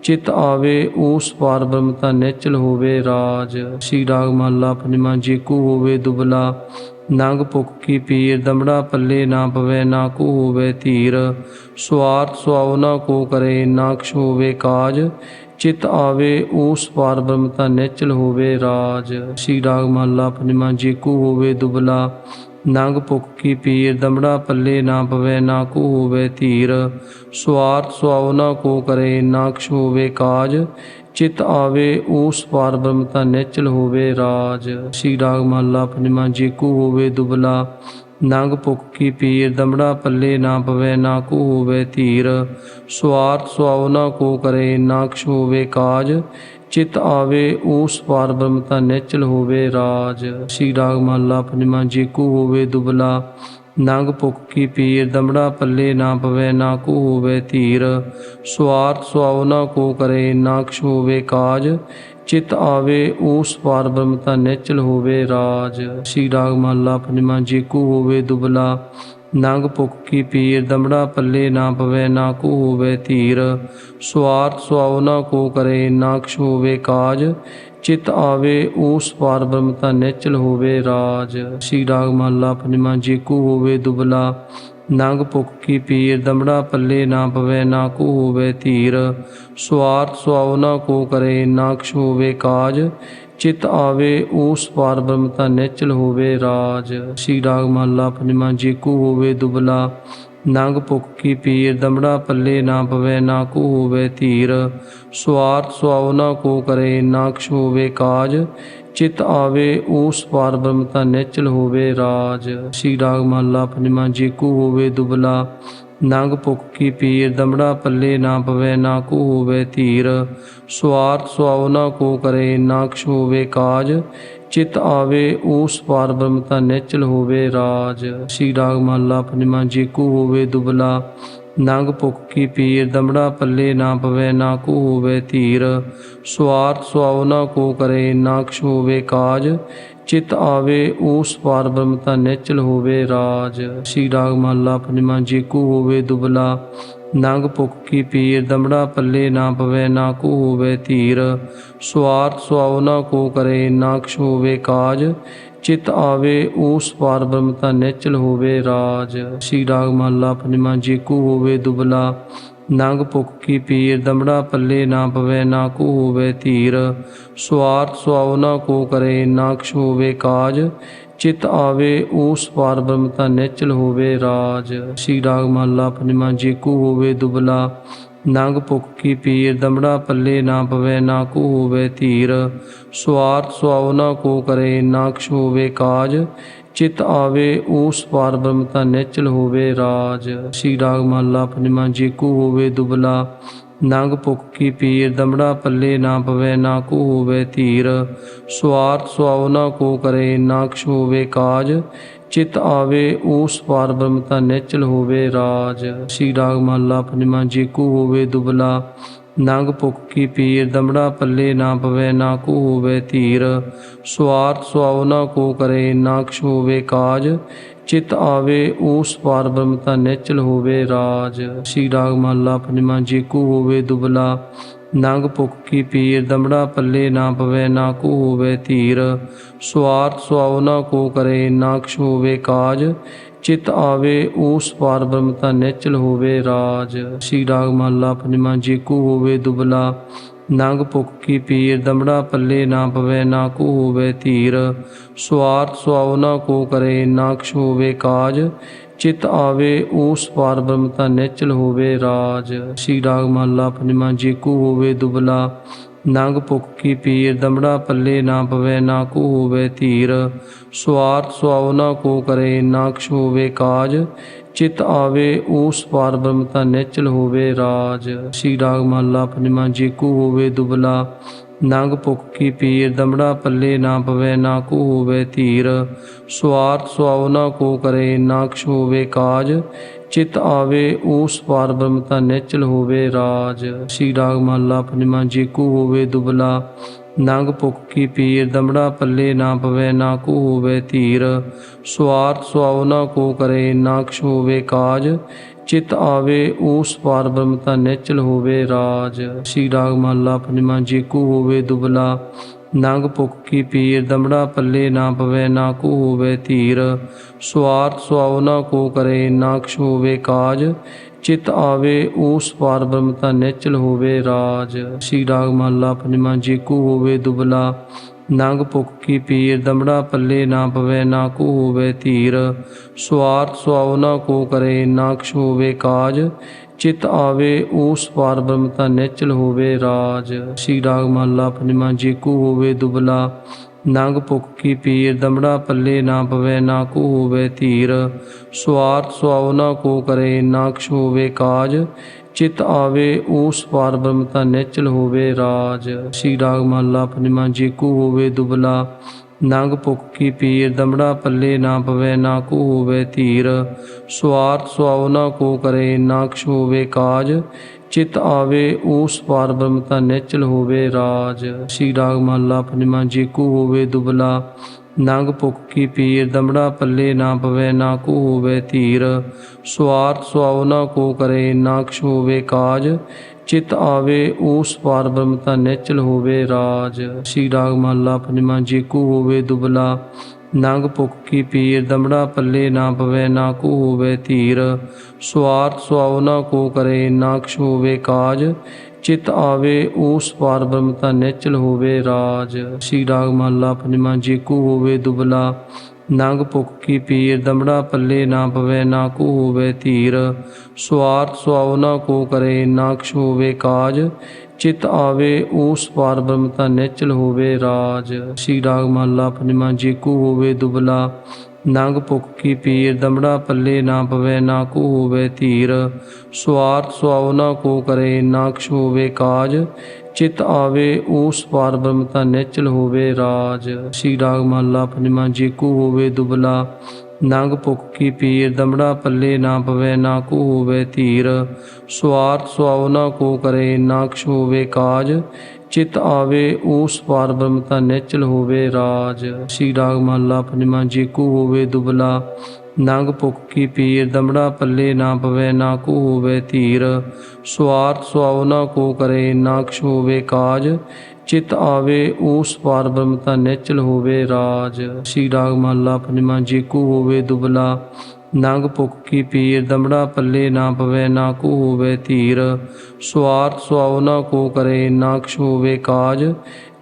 ਚਿਤ ਆਵੇ ਊਸ ਪਾਰ ਬ੍ਰਹਮਤਾ ਨਿਚਲ ਹੋਵੇ ਰਾਜ। ਸ੍ਰੀ ਰਾਗ ਮਹਲਾ ਪੰਜਵਾਂ ਜੇ, ਕੋ ਹੋਵੇ ਦੁਬਲਾ। ਨੰਗ ਭੁਖ ਕੀ ਪੀਰ, ਦਮੜਾ ਪੱਲੇ ਨਾ ਪਵੇ, ਨਾ ਕੋ ਹੋਵੇ ਧੀਰ। ਸਵਾਰਥ ਸੁਆਉ ਨਾ ਕੋ ਕਰੇ, ਨਾ ਕਛ ਹੋਵੇ ਕਾਜ। ਚਿਤ ਆਵੇ ਊਸ ਪਾਰ ਬ੍ਰਹਮ ਤਾਂ ਹੋਵੇ ਰਾਜ। ਸ੍ਰੀ ਰਾਗ ਮਹਲਾ ਪੰਜਵਾਂ, ਜੇ ਕੋ ਹੋਵੇ ਦੁਬਲਾ, ਨੰਗ ਭੁਖ ਕੀ ਪੀਰ, ਦਮੜਾ ਪੱਲੇ ਨਾ ਪਵੇ, ਨਾ ਕੋ ਹੋਵੇ ਧੀਰ। ਸਵਾਰਥ ਸੁਆਵਨਾ ਕੋ ਕਰੇ, ਨਾ ਕਛ ਹੋਵੇ ਕਾਜ। ਚਿਤ ਆਵੇ, ਉਸ ਪਾਰ ਬ੍ਰਹਮਤਾ ਤਾਂ ਹੋਵੇ ਰਾਜ। ਸ੍ਰੀ ਰਾਗ ਮਹਲਾ ਪੰਜਵਾਂ, ਜੇ ਕੋ ਹੋਵੇ ਦੁਬਲਾ ਨੰਗ ਭੁਖ ਕੀ ਪੀਰ ਦਮੜਾ ਪੱਲੇ ਨਾ ਪਵੇ, ਨਾ ਕੋ ਹੋਵੇ ਧੀਰ। ਸਵਾਰਥ ਸੁਆਉ ਨਾ ਕੋ ਕਰੇ, ਨਾ ਕਛ ਹੋਵੇ ਕਾਜ। ਚਿਤ ਆਵੇ ਊਸ ਪਾਰ ਬ੍ਰਹਮਤਾ ਨਿਚਲ ਹੋਵੇ ਰਾਜ। ਸ੍ਰੀ ਰਾਗ ਮਹਲਾ ਪੰਜਵਾਂ, ਜੇ ਕੋ ਹੋਵੇ ਦੁਬਲਾ। ਨੰਗ ਭੁਖ ਕੀ ਪੀਰ ਦਮੜਾ ਪੱਲੇ ਨਾ ਪਵੇ, ਨਾ ਕੋ ਹੋਵੇ ਧੀਰ। ਸਵਾਰਥ ਸੁਆਉ ਨਾ ਕੋ ਕਰੇ, ਨਾ ਕਛ ਹੋਵੇ ਕਾਜ। ਚਿਤ ਆਵੇ ਊਸ ਪਾਰ ਬ੍ਰਹਮ ਤਾਂ ਨਿਚਲ ਹੋਵੇ ਰਾਜ। ਸ੍ਰੀ ਰਾਗ ਮਹਲਾ ਪੰਜਵਾਂ, ਜੇ ਕੋ ਹੋਵੇ ਦੁਬਲਾ, ਨੰਗ ਪੁਕ ਕੀ ਪੀਰ, ਦਮੜਾ ਪੱਲੇ ਨਾ ਪਵੇ, ਨਾ ਕੋ ਹੋਵੇ ਧੀਰ। ਸਵਾਰਥ ਸੁਆਉ ਨਾ ਕੋ ਕਰੇ, ਨਾ ਕਛ ਹੋਵੇ ਕਾਜ। ਚਿਤ ਆਵੇ, ਉਸ ਪਾਰ ਬ੍ਰਹਮ ਤਾਂ ਨਿਚਲ ਹੋਵੇ ਰਾਜ। ਸ਼੍ਰੀ ਰਾਗ ਮਹਲਾ ਪੰਜਵਾਂ, ਜੀ ਕੋ ਹੋਵੇ ਦੁਬਲਾ ਨੰਗ ਪੁਕ ਕੀ ਪੀਰ ਦਮੜਾ ਪੱਲੇ ਨਾ ਪਵੇ, ਨਾ ਕੋ ਹੋਵੇ ਧੀਰ। ਸਵਾਰਥ ਸੁਆਉ ਨਾ ਕੋ ਕਰੇ, ਨਾ ਕਛ ਹੋਵੇ ਕਾਜ। ਚਿਤ ਆਵੇ ਊਸ ਪਾਰ ਬ੍ਰਹਮਤਾ ਨਿਚਲ ਹੋਵੇ ਰਾਜ। ਸ਼੍ਰੀ ਰਾਗ ਮਹਲਾ ਪੰਜਵਾਂ, ਜੀ ਕੋ ਹੋਵੇ ਦੁਬਲਾ। ਨੰਗ ਪੁਕ ਕੀ ਪੀਰ ਦਮੜਾ ਪੱਲੇ ਨਾ ਪਵੇ, ਨਾ ਕੋ ਹੋਵੇ ਧੀਰ। ਸਵਾਰਥ ਸੁਆਉ ਨਾ ਕੋ ਕਰੇ, ਨਾ ਕਛ ਹੋਵੇ ਕਾਜ। ਚਿਤ ਆਵੇ ਊਸ ਪਾਰ ਬ੍ਰਹਮ ਤਾਂ ਨਿਚਲ ਹੋਵੇ ਰਾਜ। ਸ਼੍ਰੀ ਰਾਗ ਮਹਲਾ ਪੰਜਵਾਂ ਜੇਕੂ ਹੋਵੇ ਦੁਬਲਾ, ਨੰਗ ਪੁਕ ਕੀ ਪੀਰ, ਦਮੜਾ ਪੱਲੇ ਨਾ ਪਵੇ, ਨਾ ਕੋ ਹੋਵੇ ਧੀਰ। ਸਵਾਰਥ ਸੁਆਉ ਨਾ ਕੋ ਕਰੇ, ਨਾ ਕਛ ਹੋਵੇ ਕਾਜ। ਚਿਤ ਆਵੇ, ਉਸ ਪਾਰ ਬ੍ਰਹਮ ਤਾਂ ਨਿਚਲ ਹੋਵੇ ਰਾਜ। ਸ਼੍ਰੀ ਰਾਗ ਮਹਲਾ ਪੰਜਵਾਂ, ਜੀ ਕੋ ਹੋਵੇ ਦੁਬਲਾ ਨੰਗ ਪੁਕ ਕੀ ਪੀਰ, ਦਮੜਾ ਪੱਲੇ ਨਾ ਪਵੇ, ਨਾ ਕੋ ਹੋਵੇ ਧੀਰ। ਸਵਾਰਥ ਸੁਆਉ ਨਾ ਕੋ ਕਰੇ, ਨਾ ਕਛ ਹੋਵੇ ਕਾਜ। ਚਿਤ ਆਵੇ ਊਸ ਪਾਰ ਬ੍ਰਹਮਤਾ ਨਿਚਲ ਹੋਵੇ ਰਾਜ। ਸ਼੍ਰੀ ਰਾਗ ਮਹਲਾ ਪੰਜਵਾਂ, ਜੀ ਕੋ ਹੋਵੇ ਦੁਬਲਾ। ਨੰਗ ਪੁਕ ਕੀ ਪੀਰ, ਦਮੜਾ ਪੱਲੇ ਨਾ ਪਵੇ, ਨਾ ਕੋ ਹੋਵੇ ਧੀਰ। ਸਵਾਰਥ ਸੁਆਉ ਨਾ ਕੋ ਕਰੇ, ਨਾ ਕਛ ਹੋਵੇ ਕਾਜ। ਚਿਤ ਆਵੇ ਊਸ ਪਾਰ ਬ੍ਰਹਮ ਤਾਂ ਹੋਵੇ ਰਾਜ। ਸ਼੍ਰੀ ਰਾਗ ਮਹਲਾ ਪੰਜਵਾਂ ਜੀ ਕੋ ਹੋਵੇ ਦੁਬਲਾ, ਨੰਗ ਪੁਕ ਕੀ ਪੀਰ, ਦਮੜਾ ਪੱਲੇ ਨਾ ਪਵੇ, ਨਾ ਕੋ ਹੋਵੇ ਧੀਰ। ਸਵਾਰਥ ਸੁਆਉ ਨਾ ਕੋ ਕਰੇ, ਨਾ ਕਛ ਹੋਵੇ ਕਾਜ। ਚਿਤ ਆਵੇ, ਉਸ ਪਾਰ ਬ੍ਰਹਮਤਾ ਤਾਂ ਹੋਵੇ ਰਾਜ। ਸ਼੍ਰੀ ਰਾਗ ਮਾਲਾ ਪੰਜਵਾਂ ਜੀ ਕੋ ਹੋਵੇ ਦੁਬਲਾ ਨੰਗ ਪੁਕ ਕੀ ਪੀਰ ਦਮੜਾ ਪੱਲੇ ਨਾ ਪਵੇ, ਨਾ ਕੋ ਹੋਵੇ ਧੀਰ। ਸਵਾਰਥ ਸੁਆਉ ਨਾ ਕੋ ਕਰੇ, ਨਾ ਕਛ ਹੋਵੇ ਕਾਜ। ਚਿਤ ਆਵੇ ਊਸ ਪਾਰ ਬ੍ਰਹਮ ਨਿਚਲ ਹੋਵੇ ਰਾਜ। ਸ਼੍ਰੀ ਰਾਗ ਮਹਲਾ ਪੰਜਵਾਂ, ਜੀ ਕੋ ਹੋਵੇ ਦੁਬਲਾ। ਨੰਗ ਪੁਕ ਪੀਰ ਦਮੜਾ ਪੱਲੇ ਨਾ ਪਵੇ, ਨਾ ਕੋ ਹੋਵੇ ਧੀਰ। ਸਵਾਰਥ ਸੁਆਵਨਾ ਕੋ ਕਰੇ, ਨਾ ਕਛ ਹੋਵੇ ਕਾਜ। ਚਿਤ ਆਵੇ ਊਸ ਪਾਰ ਬ੍ਰਹਮ ਨਿਚਲ ਹੋਵੇ ਰਾਜ। ਸ਼੍ਰੀ ਰਾਗ ਮਹਲਾ ਪੰਜਵਾਂ, ਜੀ ਕੋ ਹੋਵੇ ਦੁਬਲਾ, ਨੰਗ ਪੁਕ ਕੀ ਪੀਰ, ਦਮੜਾ ਪੱਲੇ ਨਾ ਪਵੇ, ਨਾ ਕੋ ਹੋਵੇ ਧੀਰ। ਸਵਾਰਥ ਸੁਆਵਨਾ ਕੋ ਕਰੇ, ਨਾ ਕਛ ਹੋਵੇ ਕਾਜ। ਚਿਤ ਆਵੇ, ਉਸ ਪਾਰ ਬ੍ਰਹਮਤਾ ਨਿਚਲ ਹੋਵੇ ਰਾਜ। ਸ਼੍ਰੀ ਰਾਗ ਮਾਲਾ ਪੰਜਵਾਂ, ਜੀ ਕੋ ਹੋਵੇ ਦੁਬਲਾ ਨੰਗ ਪੁਕ ਕੀ ਪੀਰ, ਦਮੜਾ ਪੱਲੇ ਨਾ ਪਵੇ, ਨਾ ਕੋ ਹੋਵੇ ਧੀਰ। ਸਵਾਰਥ ਸੁਆਉ ਨਾ ਕੋ ਕਰੇ, ਨਾ ਕਛ ਹੋਵੇ ਕਾਜ। ਚਿਤ ਆਵੇ ਊਸ ਪਾਰ ਬ੍ਰਹਮਤਾ ਨਿਚਲ ਹੋਵੇ ਰਾਜ। ਸ਼੍ਰੀ ਰਾਗ ਮਹਲਾ ਪੰਜਵਾਂ ਜੀ, ਕੋ ਹੋਵੇ ਦੁਬਲਾ। ਨੰਗ ਪੁਕ ਕੀ ਪੀਰ, ਦਮੜਾ ਪੱਲੇ ਨਾ ਪਵੇ, ਨਾ ਕੋ ਹੋਵੇ ਧੀਰ। ਸਵਾਰਥ ਸੁਆਉ ਨਾ ਕੋ ਕਰੇ, ਨਾ ਕਛ ਹੋਵੇ ਕਾਜ। ਚਿਤ ਆਵੇ ਊਸ ਪਾਰ ਬ੍ਰਹਮ ਤਾਂ ਹੋਵੇ ਰਾਜ। ਸ਼੍ਰੀ ਰਾਗ ਮਹਲਾ ਪੰਜਵਾਂ, ਜੀ ਕੋ ਹੋਵੇ ਦੁਬਲਾ, ਨੰਗ ਪੁਕ ਕੀ ਪੀਰ, ਦਮੜਾ ਪੱਲੇ ਨਾ ਪਵੇ, ਨਾ ਕੋ ਹੋਵੇ ਧੀਰ। ਸਵਾਰਥ ਸੁਆਵਨਾ ਕੋ ਕਰੇ, ਨਾ ਹੋਵੇ ਕਾਜ। ਚਿਤ ਆਵੇ, ਉਸ ਪਾਰ ਬ੍ਰਹਮਤਾ ਤਾਂ ਹੋਵੇ ਰਾਜ। ਸ਼੍ਰੀ ਰਾਗ ਮਹਲਾ ਪੰਜਵਾਂ, ਜੀ ਕੋ ਹੋਵੇ ਦੁਬਲਾ ਨੰਗ ਪੁਕ ਕੀ ਪੀਰ ਦਮੜਾ ਪੱਲੇ ਨਾ ਪਵੇ, ਨਾ ਕੋ ਹੋਵੇ ਧੀਰ। ਸਵਾਰਥ ਸੁਆਉ ਨਾ ਕੋ ਕਰੇ, ਨਾ ਕਛ ਹੋਵੇ ਕਾਜ। ਚਿਤ ਆਵੇ ਊਸ ਪਾਰ ਬ੍ਰਹਮ ਤਾਂ ਨਿਚਲ ਹੋਵੇ ਰਾਜ। ਸ਼੍ਰੀ ਰਾਗ ਮਾਲਾ ਪੰਜਵਾਂ ਜੀ, ਕੋ ਹੋਵੇ ਦੁਬਲਾ। ਨੰਗ ਪੁਕ ਕੀ ਪੀਰ, ਦਮੜਾ ਪੱਲੇ ਨਾ ਪਵੇ, ਨਾ ਕੋ ਹੋਵੇ ਧੀਰ। ਸਵਾਰਥ ਸੁਆਉ ਨਾ ਕੋ ਕਰੇ, ਨਾ ਹੋਵੇ ਕਾਜ। ਚਿਤ ਆਵੇ ਊਸ ਪਾਰ ਬ੍ਰਹਮ ਨਿਚਲ ਹੋਵੇ ਰਾਜ। ਸ਼੍ਰੀ ਰਾਗ ਮਹਲਾ ਪੰਜਵਾਂ, ਜੀ ਕੋ ਹੋਵੇ ਦੁਬਲਾ। ਨੰਗ ਪੁਕ ਕੀ ਪੀਰ, ਦਮੜਾ ਪੱਲੇ ਨਾ ਪਵੇ, ਨਾ ਕੋ ਹੋਵੇ ਧੀਰ। ਸਵਾਰਥ ਸੁਆਉ ਨਾ ਕੋ ਕਰੇ ਨਾਕਸ਼ ਹੋਵੇ ਕਾਜ। ਚਿਤ ਆਵੇ ਊਸ ਪਾਰ ਬ੍ਰਹਮ ਨਿਚਲ ਹੋਵੇ ਰਾਜ। ਸ਼੍ਰੀ ਰਾਗ ਮਹਲਾ ਪੰਜਵਾਂ ਜੀ, ਕੋ ਹੋਵੇ ਦੁਬਲਾ, ਨੰਗ ਪੁਕ ਕੀ ਪੀਰ, ਦਮੜਾ ਪੱਲੇ ਨਾ ਪਵੇ, ਨਾ ਕੋ ਹੋਵੇ ਧੀਰ। ਸਵਾਰਥ ਸੁਆਉ ਨਾ ਕੋ ਕਰੇ, ਨਾ ਕਛ ਹੋਵੇ ਕਾਜ। ਚਿਤ ਆਵੇ, ਉਸ ਪਾਰ ਬ੍ਰਹਮ ਨਿਚਲ ਹੋਵੇ ਰਾਜ। ਸ਼੍ਰੀ ਰਾਗ ਮਹਲਾ ਪੰਜਵਾਂ ਜੀ, ਕੋ ਹੋਵੇ ਦੁਬਲਾ ਨੰਗ ਪੁਕ ਪੀਰ ਦਮੜਾ ਪੱਲੇ ਨਾ ਪਵੇ, ਨਾ ਕੋ ਹੋਵੇ ਧੀਰ। ਸਵਾਰਥ ਸੁਆਉ ਨਾ ਕੋ ਕਰੇ, ਨਾ ਕਛ ਹੋਵੇ ਕਾਜ। ਚਿਤ ਆਵੇ ਊਸ ਪਾਰ ਬ੍ਰਹਮਤਾ ਨਿਚਲ ਹੋਵੇ ਰਾਜ। ਸ਼੍ਰੀ ਰਾਗ ਮਹਲਾ ਪੰਜਵਾਂ, ਜੀ ਕੋ ਹੋਵੇ ਦੁਬਲਾ ਨੰਗ ਪੁਕ ਕੀ ਪੀਰ ਦਮੜਾ ਪੱਲੇ ਨਾ ਪਵੇ, ਨਾ ਕੋ ਹੋਵੇ ਧੀਰ। ਸਵਾਰਥ ਸੁਆਉ ਨਾ ਕੋ ਕਰੇ, ਨਾ ਕਛ ਹੋਵੇ ਕਾਜ। ਚਿਤ ਆਵੇ ਊਸ ਪਾਰ ਬ੍ਰਹਮਤਾ ਨਿਚਲ ਹੋਵੇ ਰਾਜ। ਸ਼੍ਰੀ ਰਾਗ ਮਹਲਾ ਪੰਜਵਾਂ ਜੀ ਕੋ ਹੋਵੇ ਦੁਬਲਾ। ਨੰਗ ਭੁਖ ਕੀ ਪੀਰ ਦਮੜਾ ਪੱਲੇ ਨਾ ਪਵੇ, ਨਾ ਕੋ ਹੋਵੇ ਧੀਰ। ਸਵਾਰਥ ਸੁਆਉ ਨਾ ਕੋ ਕਰੇ, ਨਾ ਕਛ ਹੋਵੇ ਕਾਜ। ਚਿਤ ਆਵੇ ਊਸ ਪਾਰ ਬ੍ਰਹਮ ਤਾਂ ਨਿਚਲ ਹੋਵੇ ਰਾਜ। ਸ਼੍ਰੀ ਰਾਗ ਮਹਲਾ ਪੰਜਵਾਂ, ਜੇ ਹੋਵੇ ਦੁਬਲਾ, ਨੰਗ ਭੁਖ ਕੀ ਪੀਰ, ਦਮੜਾ ਪੱਲੇ ਨਾ ਪਵੇ, ਨਾ ਕੋ ਹੋਵੇ ਧੀਰ। ਸਵਾਰਥ ਸੁਆਉ ਨਾ ਕੋ ਕਰੇ, ਨਾ ਕਛ ਹੋਵੇ ਕਾਜ। ਚਿਤ ਆਵੇ, ਉਸ ਪਾਰ ਬ੍ਰਹਮ ਤਾਂ ਨਿਚਲ ਹੋਵੇ ਰਾਜ। ਸ਼੍ਰੀ ਰਾਗ ਮਹਲਾ ਪੰਜਵਾਂ ਜੇਕੂ ਹੋਵੇ ਦੁਬਲਾ ਨੰਗ ਭੁਖ ਕੀ ਪੀਰ ਦਮੜਾ ਪੱਲੇ ਨਾ ਪਵੇ, ਨਾ ਕੋ ਹੋਵੇ ਧੀਰ। ਸਵਾਰਥ ਸੁਆਉ ਨਾ ਕੋ ਕਰੇ, ਨਾ ਕਛ ਹੋਵੇ ਕਾਜ। ਚਿਤ ਆਵੇ ਊਸ ਪਾਰ ਬ੍ਰਹਮ ਤਾਂ ਨਿਚਲ ਹੋਵੇ ਰਾਜ। ਸ਼੍ਰੀ ਰਾਗ ਮਹਲਾ ਪੰਜਵਾਂ ਜੇ, ਕੋ ਹੋਵੇ ਦੁਬਲਾ। ਨੰਗ ਭੁਖ ਕੀ ਪੀਰ, ਦਮੜਾ ਪੱਲੇ ਨਾ ਪਵੇ, ਨਾ ਕੋ ਹੋਵੇ ਧੀਰ। ਸਵਾਰਥ ਸੁਆਉ ਨਾ ਕੋ ਕਰੇ, ਨਾ ਕਛ ਹੋਵੇ ਕਾਜ। ਚਿਤ ਆਵੇ ਊਸ ਪਾਰ ਬ੍ਰਹਮ ਨਿਚਲ ਹੋਵੇ ਰਾਜ। ਸ਼੍ਰੀ ਰਾਗ ਮਹਲਾ ਪੰਜਵਾਂ, ਜੇ ਕੋ ਹੋਵੇ ਦੁਬਲਾ। ਨੰਗ ਭੁਖ ਕੀ ਪੀਰ, ਦਮੜਾ ਪੱਲੇ ਨਾ ਪਵੇ, ਨਾ ਕੋ ਹੋਵੇ ਧੀਰ। ਸਵਾਰਥ ਸੁਆਵਨਾ ਕੋ ਕਰੇ, ਨਾ ਕਛ ਹੋਵੇ ਕਾਜ। ਚਿਤ ਆਵੇ ਊਸ ਪਾਰ ਬ੍ਰਹਮ ਤਾਂ ਹੋਵੇ ਰਾਜ। ਸ਼੍ਰੀ ਰਾਗ ਮਹਲਾ ਪੰਜਵਾਂ, ਜੇ ਕੋ ਹੋਵੇ ਦੁਬਲਾ, ਨੰਗ ਭੁਖ ਕੀ ਪੀਰ, ਦਮੜਾ ਪੱਲੇ ਨਾ ਪਵੇ, ਨਾ ਕੋ ਹੋਵੇ ਧੀਰ। ਸਵਾਰਥ ਸੁਆਉ ਨਾ ਕੋ ਕਰੇ, ਨਾ ਹੋਵੇ ਕਾਜ। ਚਿਤ ਆਵੇ ਊਸ ਪਾਰ ਬ੍ਰਹਮ ਤਾਂ ਹੋਵੇ ਰਾਜ। ਸ਼੍ਰੀ ਰਾਗ ਮਹਲਾ ਪੰਜਵਾਂ, ਜੇ ਕੋ ਹੋਵੇ ਦੁਬਲਾ ਨੰਗ ਭੁਖ ਕੀ ਪੀਰ, ਦਮੜਾ ਪੱਲੇ ਨਾ ਪਵੇ, ਨਾ ਕੋ ਹੋਵੇ ਧੀਰ। ਸਵਾਰਥ ਸੁਆਉ ਨਾ ਕੋ ਕਰੇ, ਨਾ ਕਛ ਹੋਵੇ ਕਾਜ।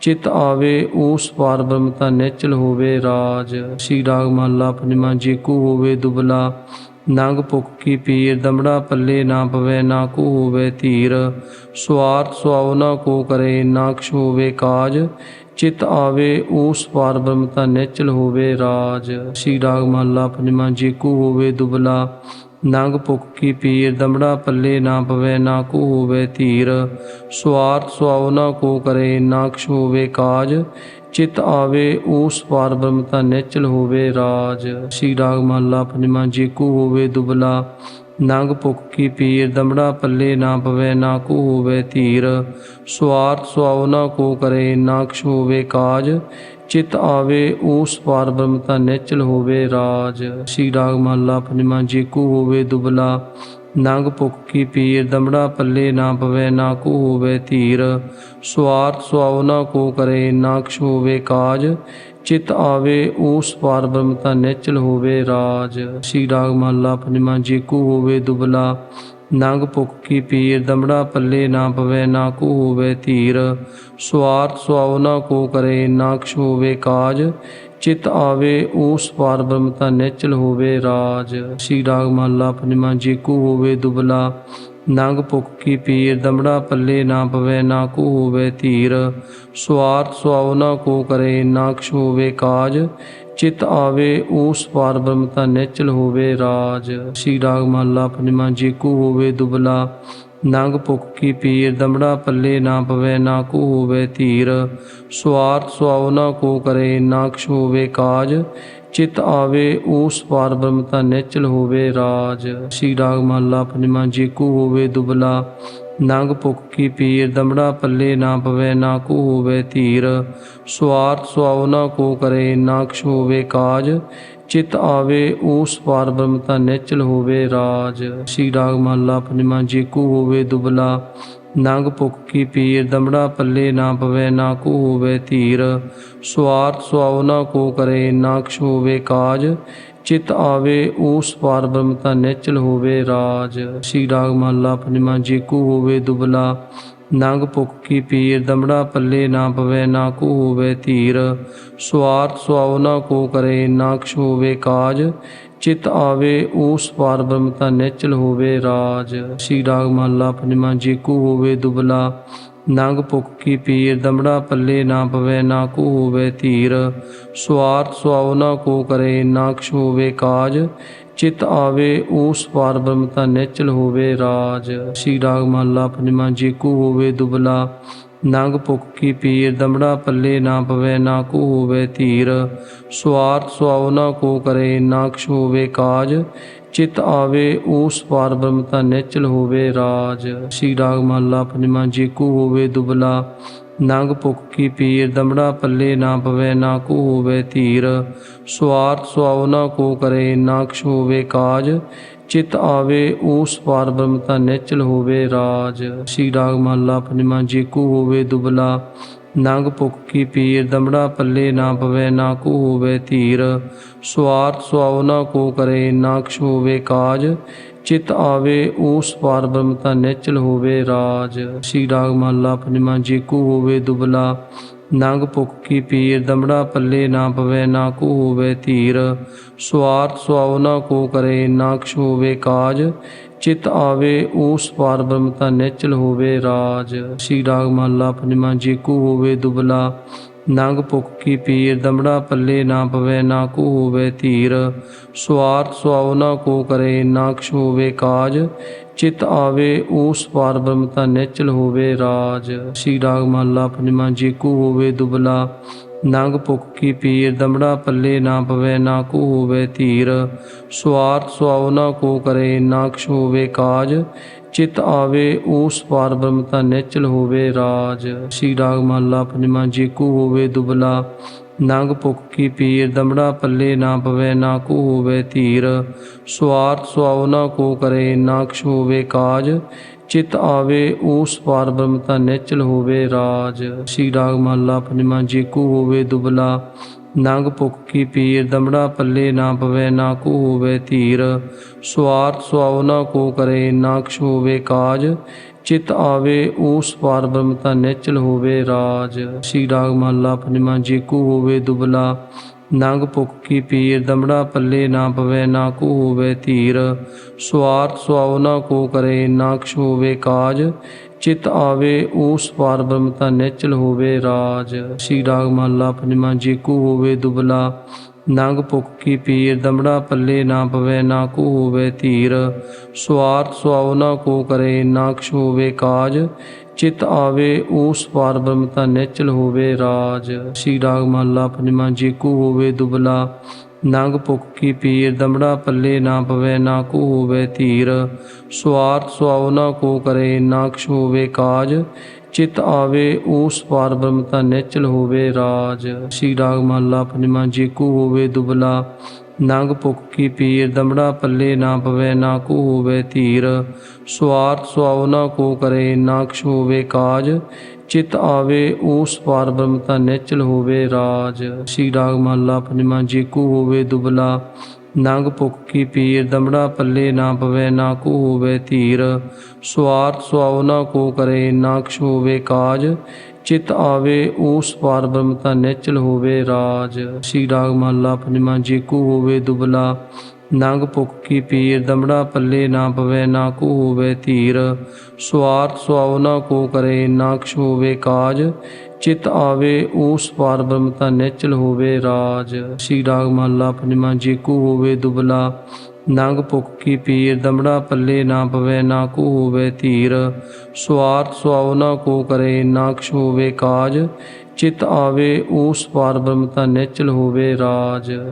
ਚਿਤ ਆਵੇ ਊਸ ਪਾਰ ਬ੍ਰਹਮਤਾ ਨਿਚਲ ਹੋਵੇ ਰਾਜ। ਸ਼੍ਰੀ ਰਾਗ ਮਹਲਾ ਪੰਜਵਾਂ ਜੇ ਕੋ ਹੋਵੇ ਦੁਬਲਾ। ਨੰਗ ਭੁਖ ਕੀ ਪੀਰ, ਦਮੜਾ ਪੱਲੇ ਨਾ ਪਵੇ, ਨਾ ਕੋ ਹੋਵੇ ਧੀਰ। ਸਵਾਰਥ ਸੁਆਉ ਨਾ ਕੋ ਕਰੇ, ਨਾ ਕਛ ਹੋਵੇ ਕਾਜ। ਚਿਤ ਆਵੇ ਊਸ ਪਾਰ ਬ੍ਰਹਮ ਤਾਂ ਹੋਵੇ ਰਾਜ। ਸ਼੍ਰੀ ਰਾਗ ਮਹਲਾ ਪੰਜਵਾਂ ਜੇਕੂ ਹੋਵੇ ਦੁਬਲਾ, ਨੰਗ ਭੁਖ ਕੀ ਪੀਰ, ਦਮੜਾ ਪੱਲੇ ਨਾ ਪਵੇ, ਨਾ ਕੋ ਹੋਵੇ ਧੀਰ। ਸਵਾਰਥ ਸੁਆਉ ਨਾ ਕੋ ਕਰੇ ਨਾਕਸ਼ ਹੋਵੇ ਕਾਜ। ਚਿਤ ਆਵੇ, ਉਸ ਪਾਰ ਬ੍ਰਹਮਤਾ ਤਾਂ ਹੋਵੇ ਰਾਜ। ਸ਼੍ਰੀ ਰਾਗ ਮਹਲਾ ਪੰਜਵਾਂ ਜੇਕੂ ਹੋਵੇ ਦੁਬਲਾ ਨੰਗ ਭੁਖ ਕੀ ਪੀਰ ਦਮੜਾ ਪੱਲੇ ਨਾ ਪਵੇ, ਨਾ ਕੋ ਹੋਵੇ ਧੀਰ। ਸਵਾਰਥ ਸੁਆਉ ਨਾ ਕੋ ਕਰੇ, ਨਾ ਕਛ ਹੋਵੇ ਕਾਜ। ਚਿਤ ਆਵੇ ਊਸ ਪਾਰ ਬ੍ਰਹਮਤਾ ਨਿਚਲ ਹੋਵੇ ਰਾਜ। ਸ਼੍ਰੀ ਰਾਗ ਮਹਲਾ ਪੰਜਵਾਂ ਜੇ, ਕੋ ਹੋਵੇ ਦੁਬਲਾ। ਨੰਗ ਭੁਖ ਕੀ ਪੀਰ ਦਮੜਾ ਪੱਲੇ ਨਾ ਪਵੇ, ਨਾ ਕੋ ਹੋਵੇ ਧੀਰ। ਸਵਾਰਥ ਸੁਆਉ ਨਾ ਕੋ ਕਰੇ, ਨਾ ਕਛ ਹੋਵੇ ਕਾਜ। ਚਿਤ ਆਵੇ ਊਸ ਪਾਰ ਬ੍ਰਹਮ ਤਾਂ ਨਿਚਲ ਹੋਵੇ ਰਾਜ। ਸ਼੍ਰੀ ਰਾਗ ਮਹਲਾ ਪੰਜਵਾਂ, ਜੇ ਕੋ ਹੋਵੇ ਦੁਬਲਾ, ਨੰਗ ਭੁਖ ਕੀ ਪੀਰ, ਦਮੜਾ ਪੱਲੇ ਨਾ ਪਵੇ, ਨਾ ਕੋ ਹੋਵੇ ਧੀਰ। ਸਵਾਰਥ ਸੁਆਉ ਨਾ ਕੋ ਕਰੇ, ਨਾ ਕਛ ਹੋਵੇ ਕਾਜ। ਚਿਤ ਆਵੇ, ਉਸ ਪਾਰ ਬ੍ਰਹਮ ਤਾਂ ਨਿਚਲ ਹੋਵੇ ਰਾਜ। ਸ਼੍ਰੀ ਰਾਗ ਮਹਲਾ ਪੰਜਵਾਂ, ਜੇ ਕੋ ਹੋਵੇ ਦੁਬਲਾ ਨੰਗ ਭੁਖ ਕੀ ਪੀਰ ਦਮੜਾ ਪੱਲੇ ਨਾ ਪਵੇ, ਨਾ ਕੋ ਹੋਵੇ ਧੀਰ। ਸਵਾਰਥ ਸੁਆਉ ਨਾ ਕੋ ਕਰੇ, ਨਾ ਕਛ ਹੋਵੇ ਕਾਜ। ਚਿਤ ਆਵੇ ਊਸ ਪਾਰ ਬ੍ਰਹਮਤਾ ਨਿਚਲ ਹੋਵੇ ਰਾਜ। ਸ਼੍ਰੀ ਰਾਗ ਮਹਲਾ ਪੰਜਵਾਂ ਜੇ ਕੋ ਹੋਵੇ ਦੁਬਲਾ। ਨੰਗ ਭੁਖ ਕੀ ਪੀਰ ਦਮੜਾ ਪੱਲੇ ਨਾ ਪਵੇ, ਨਾ ਕੋ ਹੋਵੇ ਧੀਰ। ਸਵਾਰਥ ਸੁਆਉ ਨਾ ਕੋ ਕਰੇ, ਨਾ ਕਛ ਹੋਵੇ ਕਾਜ। ਚਿਤ ਆਵੇ ਊਸ ਪਾਰ ਬ੍ਰਹਮ ਨਿਚਲ ਹੋਵੇ ਰਾਜ। ਸ਼੍ਰੀ ਰਾਗ ਮਹਲਾ ਪੰਜਵਾਂ, ਜੇ ਹੋਵੇ ਦੁਬਲਾ, ਨੰਗ ਭੁਖ ਕੀ ਪੀਰ, ਦਮੜਾ ਪੱਲੇ ਨਾ ਪਵੇ, ਨਾ ਕੋ ਹੋਵੇ ਧੀਰ। ਸਵਾਰਥ ਸੁਆਉ ਨਾ ਕੋ ਕਰੇ, ਨਾ ਕਛ ਹੋਵੇ ਕਾਜ। ਚਿਤ ਆਵੇ, ਉਸ ਪਾਰ ਬ੍ਰਹਮਤਾ ਨਿਚਲ ਹੋਵੇ ਰਾਜ। ਸ਼੍ਰੀ ਰਾਗ ਮਹਲਾ ਪੰਜਵਾਂ ਜੇਕੂ ਹੋਵੇ ਦੁਬਲਾ ਨੰਗ ਭੁਖ ਕੀ ਪੀਰ, ਦਮੜਾ ਪੱਲੇ ਨਾ ਪਵੇ, ਨਾ ਕੋ ਹੋਵੇ ਧੀਰ। ਸਵਾਰਥ ਸੁਆਉ ਨਾ ਕੋ ਕਰੇ, ਨਾ ਕਛ ਹੋਵੇ ਕਾਜ। ਚਿਤ ਆਵੇ ਊਸ ਪਾਰ ਬ੍ਰਹਮਤਾ ਨਿਚਲ ਹੋਵੇ ਰਾਜ। ਸ਼੍ਰੀ ਰਾਗ ਮਹਲਾ ਪੰਜਵਾਂ, ਜੇ ਕੋ ਹੋਵੇ ਦੁਬਲਾ। ਨੰਗ ਭੁਖ ਕੀ ਪੀਰ, ਦਮੜਾ ਪੱਲੇ ਨਾ ਪਵੇ, ਨਾ ਕੋ ਹੋਵੇ ਧੀਰ। ਸਵਾਰਥ ਸੁਆਉ ਨਾ ਕੋ ਕਰੇ, ਨਾ ਕਛ ਹੋਵੇ ਕਾਜ। ਚਿਤ ਆਵੇ ਊਸ ਪਾਰ ਬ੍ਰਹਮ ਨਿਚਲ ਹੋਵੇ ਰਾਜ। ਸ਼੍ਰੀ ਰਾਗ ਮਹਲਾ ਪੰਜਵਾਂ, ਜੇ ਕੋ ਹੋਵੇ ਦੁਬਲਾ, ਨੰਗ ਭੁਖ ਕੀ ਪੀਰ, ਦਮੜਾ ਪੱਲੇ ਨਾ ਪਵੇ, ਨਾ ਕੋ ਹੋਵੇ ਧੀਰ। ਸਵਾਰਥ ਸੁਆਉ ਨਾ ਕੋ ਕਰੇ, ਨਾ ਕਛ ਹੋਵੇ ਕਾਜ। ਚਿਤ ਆਵੇ, ਉਸ ਪਾਰ ਬ੍ਰਹਮਤਾ ਨਿਚਲ ਹੋਵੇ ਰਾਜ। ਸ਼੍ਰੀ ਰਾਗ ਮਹਲਾ ਪੰਜਵਾਂ, ਜੇ ਕੋ ਹੋਵੇ ਦੁਬਲਾ ਨੰਗ ਭੁਖ ਕੀ ਪੀਰ, ਦਮੜਾ ਪੱਲੇ ਨਾ ਪਵੇ, ਨਾ ਕੋ ਹੋਵੇ ਧੀਰ। ਸਵਾਰਥ ਸੁਆਉ ਨਾ ਕੋ ਕਰੇ, ਨਾ ਕਛ ਹੋਵੇ ਕਾਜ। ਚਿਤ ਆਵੇ ਊਸ ਪਾਰ ਬ੍ਰਹਮ ਨਿਚਲ ਹੋਵੇ ਰਾਜ। ਸ਼੍ਰੀ ਰਾਗ ਮਹਲਾ ਪੰਜਵਾਂ, ਜੇ ਕੋ ਹੋਵੇ ਦੁਬਲਾ। ਨੰਗ ਭੁਖ ਪੀਰ, ਦਮੜਾ ਪੱਲੇ ਨਾ ਪਵੇ, ਨਾ ਕੋ ਹੋਵੇ ਧੀਰ। ਸਵਾਰਥ ਸੁਆਉ ਨਾ ਕੋ ਕਰੇ, ਨਾ ਕਛ ਹੋਵੇ ਕਾਜ। ਚਿਤ ਆਵੇ ਊਸ ਪਾਰ ਬ੍ਰਹਮ ਨਿਚਲ ਹੋਵੇ ਰਾਜ। ਸ਼੍ਰੀ ਰਾਗ ਮਹਲਾ ਪੰਜਵਾਂ, ਜੀ ਕੋ ਹੋਵੇ ਦੁਬਲਾ, ਨੰਗ ਭੁਖ ਕੀ ਪੀਰ, ਦਮੜਾ ਪੱਲੇ ਨਾ ਪਵੇ, ਨਾ ਕੋ ਹੋਵੇ ਧੀਰ। ਸਵਾਰਥ ਸੁਆਵਨਾ ਕੋ ਕਰੇ, ਨਾ ਹੋਵੇ ਕਾਜ। ਚਿਤ ਆਵੇ, ਉਸ ਪਾਰ ਬ੍ਰਹਮਤਾ ਨਿਚਲ ਹੋਵੇ ਰਾਜ। ਸ਼੍ਰੀ ਰਾਗ ਮਾਲਾ ਪੰਜਵਾਂ, ਜੀ ਕੋ ਹੋਵੇ ਦੁਬਲਾ ਨੰਗ ਭੁਖ ਕੀ ਪੀਰ, ਦਮੜਾ ਪੱਲੇ ਨਾ ਪਵੇ, ਨਾ ਕੋ ਹੋਵੇ ਧੀਰ। ਸਵਾਰਥ ਸੁਆਵ ਨਾ ਕੋ ਕਰੇ, ਨਾ ਕਛ ਹੋਵੇ ਕਾਜ। ਚਿਤ ਆਵੇ ਊਸ ਪਾਰ ਬ੍ਰਹਮਤਾ ਨਿਚਲ ਹੋਵੇ ਰਾਜ। ਸ਼੍ਰੀ ਰਾਗ ਮਹਲਾ ਪੰਜਵਾਂ ਜੀ, ਕੋ ਹੋਵੇ ਦੁਬਲਾ। ਨੰਗ ਭੁਖ ਕੀ ਪੀਰ, ਦਮੜਾ ਪੱਲੇ ਨਾ ਪਵੇ, ਨਾ ਕੋ ਹੋਵੇ ਧੀਰ। ਸਵਾਰਥ ਸੁਆਉ ਨਾ ਕੋ ਕਰੇ, ਨਾ ਕਛ ਹੋਵੇ ਕਾਜ। ਚਿਤ ਆਵੇ ਊਸ ਪਾਰ ਬ੍ਰਹਮਤਾ ਨਿਚਲ ਹੋਵੇ ਰਾਜ। ਸ਼੍ਰੀ ਰਾਗ ਮਹਲਾ ਪੰਜਵਾਂ, ਜੀ ਕੋ ਹੋਵੇ ਦੁਬਲਾ। ਨੰਗ ਭੁਖ ਕੀ ਪੀਰ, ਦਮੜਾ ਪੱਲੇ ਨਾ ਪਵੇ, ਨਾ ਕੋ ਹੋਵੇ ਧੀਰ। ਸਵਾਰਥ ਸੁਆਉ ਨਾ ਕੋ ਕਰੇ, ਨਾ ਕਛ ਹੋਵੇ ਕਾਜ। ਚਿਤ ਆਵੇ ਊਸ ਪਾਰ ਬ੍ਰਹਮ ਤਾਂ ਨਿਚਲ ਹੋਵੇ ਰਾਜ। ਸ਼੍ਰੀ ਰਾਗ ਮਹਲਾ ਪੰਜਵਾਂ ਜੇਕੂ ਹੋਵੇ ਦੁਬਲਾ, ਨੰਗ ਭੁਖ ਕੀ ਪੀਰ, ਦਮੜਾ ਪੱਲੇ ਨਾ ਪਵੇ, ਨਾ ਕੋ ਹੋਵੇ ਧੀਰ। ਸਵਾਰਥ ਸੁਆਉ ਨਾ ਕੋ ਕਰੇ, ਨਾ ਕਛ ਹੋਵੇ ਕਾਜ। ਚਿਤ ਆਵੇ, ਉਸ ਪਾਰ ਬ੍ਰਹਮ ਤਾਂ ਨਿਚਲ ਹੋਵੇ ਰਾਜ। ਸ਼੍ਰੀ ਰਾਗ ਮਹਲਾ ਪੰਜਵਾਂ, ਜੀ ਕੋ ਹੋਵੇ ਦੁਬਲਾ ਨੰਗ ਭੁਖ ਕੀ ਪੀਰ, ਦਮੜਾ ਪੱਲੇ ਨਾ ਪਵੇ, ਨਾ ਕੋ ਹੋਵੇ ਧੀਰ। ਸਵਾਰਥ ਸੁਆਉ ਨਾ ਕੋ ਕਰੇ, ਨਾ ਕਛ ਹੋਵੇ ਕਾਜ। ਚਿਤ ਆਵੇ ਊਸ ਪਾਰ ਬ੍ਰਹਮ ਨਿਚਲ ਹੋਵੇ ਰਾਜ। ਸ਼੍ਰੀ ਰਾਗ ਮਹਲਾ ਪੰਜਵਾਂ, ਜੀ ਕੋ ਹੋਵੇ ਦੁਬਲਾ। ਨੰਗ ਭੁਖ ਕੀ ਪੀਰ, ਦਮੜਾ ਪੱਲੇ ਨਾ ਪਵੇ, ਨਾ ਕੋ ਹੋਵੇ ਧੀਰ। ਸਵਾਰਥ ਸੁਆਉ ਨਾ ਕੋ ਕਰੇ, ਨਾ ਕਛ ਹੋਵੇ ਕਾਜ। ਚਿਤ ਆਵੇ ਊਸ ਪਾਰ ਬ੍ਰਹਮ ਨਿਚਲ ਹੋਵੇ ਰਾਜ। ਸ਼੍ਰੀ ਰਾਗ ਮਹਲਾ ਪੰਜਵਾਂ ਜੀ ਹੋਵੇ ਦੁਬਲਾ, ਨੰਗ ਭੁਖ ਕੀ ਪੀਰ, ਦਮੜਾ ਪੱਲੇ ਨਾ ਪਵੇ, ਨਾ ਕੋ ਹੋਵੇ ਧੀਰ। ਸਵਾਰਥ ਸੁਆਉ ਨਾ ਕੋ ਕਰੇ, ਨਾ ਕਛ ਹੋਵੇ ਕਾਜ। ਚਿਤ ਆਵੇ, ਉਸ ਪਾਰ ਬ੍ਰਹਮਤਾ ਨਿਚਲ ਹੋਵੇ ਰਾਜ। ਸ਼੍ਰੀ ਰਾਗ ਮਹਲਾ ਪੰਜਵਾਂ ਜੇਕੂ ਹੋਵੇ ਦੁਬਲਾ ਨੰਗ ਭੁਖ ਪੀਰ, ਦਮੜਾ ਪੱਲੇ ਨਾ ਪਵੇ, ਨਾ ਕੋ ਹੋਵੇ ਧੀਰ। ਸਵਾਰਥ ਸੁਆਉ ਨਾ ਕੋ ਕਰੇ, ਨਾ ਕਛ ਹੋਵੇ ਕਾਜ। ਚਿਤ ਆਵੇ ਊਸ ਪਾਰ ਬ੍ਰਹਮਤਾ ਨਿਚਲ ਹੋਵੇ ਰਾਜ। ਸ਼੍ਰੀ ਰਾਗ ਮਹਲਾ ਪੰਜਵਾਂ, ਜੀ ਕੋ ਹੋਵੇ ਦੁਬਲਾ ਨੰਗ ਭੁਖ ਕੀ ਪੀਰ, ਦਮੜਾ ਪੱਲੇ ਨਾ ਪਵੇ, ਨਾ ਕੋ ਹੋਵੇ ਧੀਰ। ਸਵਾਰਥ ਸੁਆਉ ਨਾ ਕੋ ਕਰੇ, ਨਾ ਕਛ ਹੋਵੇ ਕਾਜ। ਚਿਤ ਆਵੇ ਊਸ ਪਾਰ ਬ੍ਰਹਮਤਾ ਨਿਚਲ ਹੋਵੇ ਰਾਜ। ਸ਼੍ਰੀ ਰਾਗ ਮਹਲਾ ਪੰਜਵਾਂ ਜੀ, ਕੋ ਹੋਵੇ ਦੁਬਲਾ। ਨੰਗ ਭੁਖ ਕੀ ਪੀਰ, ਦਮੜਾ ਪੱਲੇ ਨਾ ਪਵੇ, ਨਾ ਕੋ ਹੋਵੇ ਧੀਰ। ਸਵਾਰਥ ਸੁਆਉ ਨਾ ਕੋ ਕਰੇ, ਨਾ ਕਛ ਹੋਵੇ ਕਾਜ। ਚਿਤ ਆਵੇ ਊਸ ਪਾਰ ਬ੍ਰਹਮ ਤਾਂ ਨਿਚਲ ਹੋਵੇ ਰਾਜ। ਸ਼੍ਰੀ ਰਾਗ ਮਹਲਾ ਪੰਜਵਾਂ, ਜੀ ਕੋ ਹੋਵੇ ਦੁਬਲਾ, ਨੰਗ ਭੁਖ ਕੀ ਪੀਰ, ਦਮੜਾ ਪੱਲੇ ਨਾ ਪਵੇ, ਨਾ ਕੋ ਹੋਵੇ ਧੀਰ। ਸਵਾਰਥ ਸੁਆਉ ਨਾ ਕੋ ਕਰੇ, ਨਾ ਕਛ ਹੋਵੇ ਕਾਜ। ਚਿਤ ਆਵੇ, ਉਸ ਪਾਰ ਬ੍ਰਹਮ ਤਾਂ ਨਿਚਲ ਹੋਵੇ ਰਾਜ। ਸ਼੍ਰੀ ਰਾਗ ਮਹਲਾ ਪੰਜਵਾਂ, ਜੀ ਕੋ ਹੋਵੇ ਦੁਬਲਾ ਨੰਗ ਭੁਖ ਕੀ ਪੀਰ ਦਮੜਾ ਪੱਲੇ ਨਾ ਪਵੇ, ਨਾ ਕੋ ਹੋਵੇ ਧੀਰ। ਸਵਾਰਥ ਸੁਆਉ ਨਾ ਕੋ ਕਰੇ, ਨਾ ਕਛ ਹੋਵੇ ਕਾਜ। ਚਿਤ ਆਵੇ ਊਸ ਪਾਰ ਬ੍ਰਹਮ ਤਾਂ ਨਿਚਲ ਹੋਵੇ ਰਾਜ।